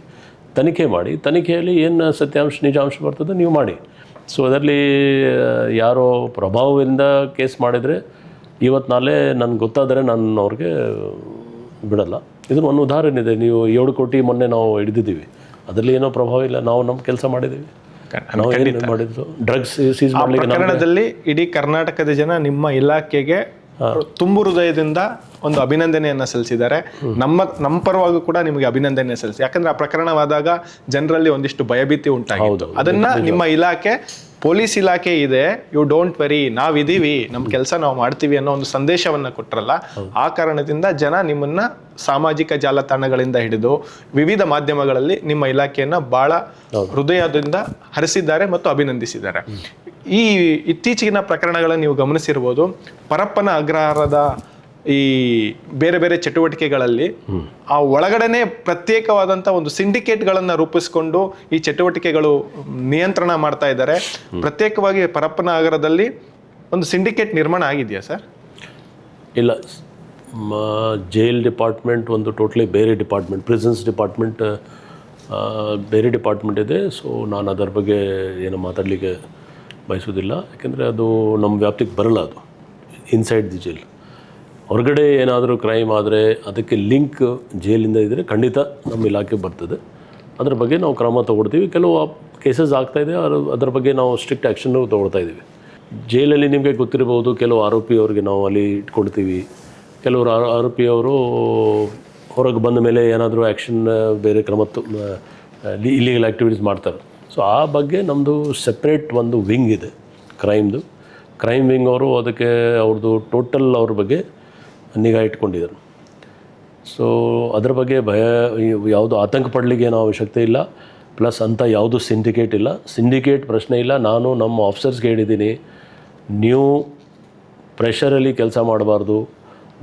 ತನಿಖೆ ಮಾಡಿ ತನಿಖೆಯಲ್ಲಿ ಏನು ಸತ್ಯಾಂಶ ನಿಜಾಂಶ ಬರ್ತದೆ ನೀವು ಮಾಡಿ. ಸೊ ಅದರಲ್ಲಿ ಯಾರೋ ಪ್ರಭಾವದಿಂದ ಕೇಸ್ ಮಾಡಿದರೆ ಇವತ್ತು ನಾಳೆ ನನಗೆ ಗೊತ್ತಾದರೆ ನಾನು ಅವ್ರಿಗೆ ಬಿಡಲ್ಲ. ಇದನ್ನು ಒಂದು ಉದಾಹರಣೆ ಇದೆ. ನೀವು ಏಳು ಕೋಟಿ ಮೊನ್ನೆ ನಾವು ಹಿಡಿದಿದ್ದೀವಿ. ಅದರಲ್ಲಿ ಏನೋ ಪ್ರಭಾವ ಇಲ್ಲ. ನಾವು ನಮ್ಮ ಕೆಲಸ ಮಾಡಿದ್ದೀವಿ. ನಾವು ಏನು ಮಾಡಿದ್ರು ಡ್ರಗ್ಸ್ ಸೀಸ್ ಮಾಡಲಿಕ್ಕೆ ಪ್ರಕರಣದಲ್ಲಿ ಇಡೀ ಕರ್ನಾಟಕದ ಜನ ನಿಮ್ಮ ಇಲಾಖೆಗೆ ತುಂಬು ಹೃದಯದಿಂದ ಒಂದು ಅಭಿನಂದನೆಯನ್ನ ಸಲ್ಲಿಸಿದ್ದಾರೆ. ನಮ್ಮ ನಮ್ಮ ಪರವಾಗೂ ಕೂಡ ನಿಮಗೆ ಅಭಿನಂದನೆ ಸಲ್ಲಿಸಿ. ಯಾಕಂದ್ರೆ ಆ ಪ್ರಕರಣವಾದಾಗ ಜನರಲ್ಲಿ ಒಂದಿಷ್ಟು ಭಯಭೀತಿ ಉಂಟಾಗಿತ್ತು. ಅದನ್ನ ನಿಮ್ಮ ಇಲಾಖೆ ಪೊಲೀಸ್ ಇಲಾಖೆ ಇದೆ. ಯು ಡೋಂಟ್ ವೆರಿ ನಾವಿದ್ದೀವಿ ನಮ್ಮ ಕೆಲಸ ನಾವು ಮಾಡ್ತೀವಿ ಅನ್ನೋ ಒಂದು ಸಂದೇಶವನ್ನ ಕೊಟ್ರಲ್ಲ ಆ ಕಾರಣದಿಂದ ಜನ ನಿಮ್ಮನ್ನ ಸಾಮಾಜಿಕ ಜಾಲತಾಣಗಳಿಂದ ಹಿಡಿದು ವಿವಿಧ ಮಾಧ್ಯಮಗಳಲ್ಲಿ ನಿಮ್ಮ ಇಲಾಖೆಯನ್ನ ಬಹಳ ಹೃದಯದಿಂದ ಹರಿಸಿದ್ದಾರೆ ಮತ್ತು ಅಭಿನಂದಿಸಿದ್ದಾರೆ. ಈ ಇತ್ತೀಚಿನ ಪ್ರಕರಣಗಳನ್ನು ನೀವು ಗಮನಿಸಿರ್ಬೋದು. ಪರಪ್ಪನ ಅಗ್ರಹಾರದ ಈ ಬೇರೆ ಬೇರೆ ಚಟುವಟಿಕೆಗಳಲ್ಲಿ ಆ ಒಳಗಡೆನೆ ಪ್ರತ್ಯೇಕವಾದಂಥ ಒಂದು ಸಿಂಡಿಕೇಟ್ಗಳನ್ನು ರೂಪಿಸಿಕೊಂಡು ಈ ಚಟುವಟಿಕೆಗಳು ನಿಯಂತ್ರಣ ಮಾಡ್ತಾ ಇದ್ದಾರೆ. ಪ್ರತ್ಯೇಕವಾಗಿ ಪರಪ್ಪನ ಅಗ್ರದಲ್ಲಿ ಒಂದು ಸಿಂಡಿಕೇಟ್ ನಿರ್ಮಾಣ ಆಗಿದೆಯಾ ಸರ್? ಇಲ್ಲ. ಜೈಲ್ ಡಿಪಾರ್ಟ್ಮೆಂಟ್ ಒಂದು ಟೋಟ್ಲಿ ಬೇರೆ ಡಿಪಾರ್ಟ್ಮೆಂಟ್, ಪ್ರಿಸನ್ಸ್ ಡಿಪಾರ್ಟ್ಮೆಂಟ್ ಬೇರೆ ಡಿಪಾರ್ಟ್ಮೆಂಟ್ ಇದೆ. ಸೊ, ನಾನು ಅದರ ಬಗ್ಗೆ ಏನು ಮಾತಾಡಲಿಕ್ಕೆ ಬಯಸೋದಿಲ್ಲ ಯಾಕೆಂದರೆ ಅದು ನಮ್ಮ ವ್ಯಾಪ್ತಿಗೆ ಬರಲ್ಲ ಅದು. ಇನ್ಸೈಡ್ ದಿ ಜೈಲ್ ಹೊರಗಡೆ ಏನಾದರೂ ಕ್ರೈಮ್ ಆದರೆ ಅದಕ್ಕೆ ಲಿಂಕ್ ಜೈಲಿಂದ ಇದ್ದರೆ ಖಂಡಿತ ನಮ್ಮ ಇಲಾಖೆ ಬರ್ತದೆ. ಅದ್ರ ಬಗ್ಗೆ ನಾವು ಕ್ರಮ ತಗೊಳ್ತೀವಿ. ಕೆಲವು ಕೇಸಸ್ ಆಗ್ತಾಯಿದೆ ಅದು ಅದರ ಬಗ್ಗೆ ನಾವು ಸ್ಟ್ರಿಕ್ಟ್ ಆ್ಯಕ್ಷನ್ನು ತೊಗೊಳ್ತಾ ಇದ್ದೀವಿ. ಜೈಲಲ್ಲಿ ನಿಮಗೆ ಗೊತ್ತಿರಬಹುದು, ಕೆಲವು ಆರೋಪಿ ಅವ್ರಿಗೆ ನಾವು ಅಲ್ಲಿ ಇಟ್ಕೊಳ್ತೀವಿ. ಕೆಲವರು ಆರೋ- ಆರೋಪಿಯವರು ಹೊರಗೆ ಬಂದ ಮೇಲೆ ಏನಾದರೂ ಆ್ಯಕ್ಷನ್ ಬೇರೆ ಕ್ರಮ ಇಲ್ಲಿಗಲ್ ಆ್ಯಕ್ಟಿವಿಟೀಸ್ ಮಾಡ್ತಾರೆ. ಸೊ ಆ ಬಗ್ಗೆ ನಮ್ಮದು ಸೆಪ್ರೇಟ್ ಒಂದು ವಿಂಗ್ ಇದೆ ಕ್ರೈಮ್ದು ಕ್ರೈಮ್ ವಿಂಗ್ ಅವರು ಅದಕ್ಕೆ ಅವ್ರದ್ದು ಟೋಟಲ್ ಅವ್ರ ಬಗ್ಗೆ ನಿಗಾ ಇಟ್ಕೊಂಡಿದ್ದಾರೆ ಸೊ ಅದ್ರ ಬಗ್ಗೆ ಭಯ, ಯಾವುದು ಆತಂಕ ಪಡಲಿಕ್ಕೆ ಏನೋ ಅವಶ್ಯಕತೆ ಇಲ್ಲ. ಪ್ಲಸ್ ಅಂತ ಯಾವುದು ಸಿಂಡಿಕೇಟ್ ಇಲ್ಲ. ಸಿಂಡಿಕೇಟ್ ಪ್ರಶ್ನೆ ಇಲ್ಲ. ನಾನು ನಮ್ಮ ಆಫೀಸರ್ಸ್ಗೆ ಹೇಳಿದ್ದೀನಿ, ನೀವು ಪ್ರೆಷರಲ್ಲಿ ಕೆಲಸ ಮಾಡಬಾರ್ದು.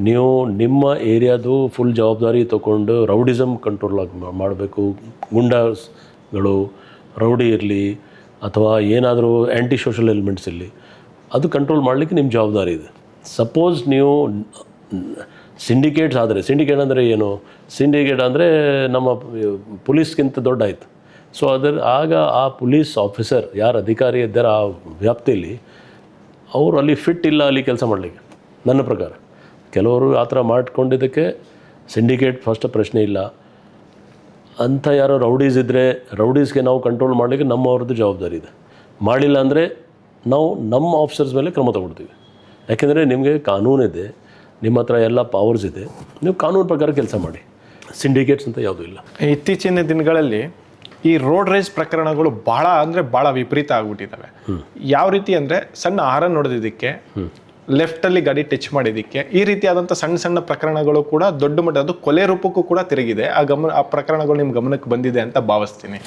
ನೀವು ನಿಮ್ಮ ಏರಿಯಾದು ಫುಲ್ ಜವಾಬ್ದಾರಿ ತಗೊಂಡು ರೌಡಿಸಮ್ ಕಂಟ್ರೋಲ್ ಆಗಿ ಮಾಡಬೇಕು. ಗುಂಡಾಗಳು ರೌಡಿ ಇರಲಿ ಅಥವಾ ಏನಾದರೂ ಆ್ಯಂಟಿ ಸೋಷಲ್ ಎಲಿಮೆಂಟ್ಸ್ ಇರಲಿ, ಅದು ಕಂಟ್ರೋಲ್ ಮಾಡಲಿಕ್ಕೆ ನಿಮ್ಮ ಜವಾಬ್ದಾರಿ ಇದೆ. ಸಪೋಸ್ ನೀವು ಸಿಂಡಿಕೇಟ್ಸ್ ಆದರೆ ಸಿಂಡಿಕೇಟ್ ಅಂದರೆ ಏನು? ಸಿಂಡಿಕೇಟ್ ಅಂದರೆ ನಮ್ಮ ಪೊಲೀಸ್ಗಿಂತ ದೊಡ್ಡ ಆಯಿತು. ಸೊ ಅದರ, ಆಗ ಆ ಪೊಲೀಸ್ ಆಫೀಸರ್ ಯಾರು ಅಧಿಕಾರಿ ಇದ್ದಾರೆ ಆ ವ್ಯಾಪ್ತಿಯಲ್ಲಿ ಅವರು ಅಲ್ಲಿ ಫಿಟ್ ಇಲ್ಲ ಅಲ್ಲಿ ಕೆಲಸ ಮಾಡಲಿಕ್ಕೆ, ನನ್ನ ಪ್ರಕಾರ. ಕೆಲವರು ಆ ಥರ ಮಾಡಿಕೊಂಡಿದ್ದಕ್ಕೆ ಸಿಂಡಿಕೇಟ್ ಫಸ್ಟ್ ಪ್ರಶ್ನೆ ಇಲ್ಲ. ಅಂಥ ಯಾರೋ ರೌಡೀಸ್ ಇದ್ದರೆ ರೌಡೀಸ್ಗೆ ನಾವು ಕಂಟ್ರೋಲ್ ಮಾಡಲಿಕ್ಕೆ ನಮ್ಮವ್ರದ್ದು ಜವಾಬ್ದಾರಿ ಇದೆ. ಮಾಡಿಲ್ಲ ಅಂದರೆ ನಾವು ನಮ್ಮ ಆಫೀಸರ್ಸ್ ಮೇಲೆ ಕ್ರಮ ತಗೊಳ್ತೀವಿ. ಯಾಕೆಂದರೆ ನಿಮಗೆ ಕಾನೂನಿದೆ ನಿಮ್ಮ ಹತ್ರ ಎಲ್ಲ ಪವರ್ಸ್ ಇದೆ ನೀವು ಕಾನೂನು ಪ್ರಕಾರ ಕೆಲಸ ಮಾಡಿ. ಸಿಂಡಿಕೇಟ್ಸ್ ಅಂತ ಯಾವುದೂ ಇಲ್ಲ. ಇತ್ತೀಚಿನ ದಿನಗಳಲ್ಲಿ ಈ ರೋಡ್ ರೇಸ್ ಪ್ರಕರಣಗಳು ಭಾಳ ಅಂದರೆ ಭಾಳ ವಿಪರೀತ ಆಗ್ಬಿಟ್ಟಿದ್ದಾವೆ. ಯಾವ ರೀತಿ ಅಂದರೆ ಸಣ್ಣ ಆಹಾರ ನೋಡೋದಿದ್ದಕ್ಕೆ ಲೆಫ್ಟ್ ಅಲ್ಲಿ ಗಾಡಿ ಟಚ್ ಮಾಡಿದ್ದಕ್ಕೆ. ಈ ರೀತಿಯಾದಂಥ ಸಣ್ಣ ಸಣ್ಣ ಪ್ರಕರಣಗಳು ಕೂಡ ದೊಡ್ಡ ಮಟ್ಟ, ಅದು ಕೊಲೆ ರೂಪಕ್ಕೂ ಕೂಡ ತಿರುಗಿದೆ. ಆ ಗಮನ, ಆ ಪ್ರಕರಣಗಳು ನಿಮ್ಮ ಗಮನಕ್ಕೆ ಬಂದಿದೆ ಅಂತ ಭಾವಿಸ್ತೀನಿ.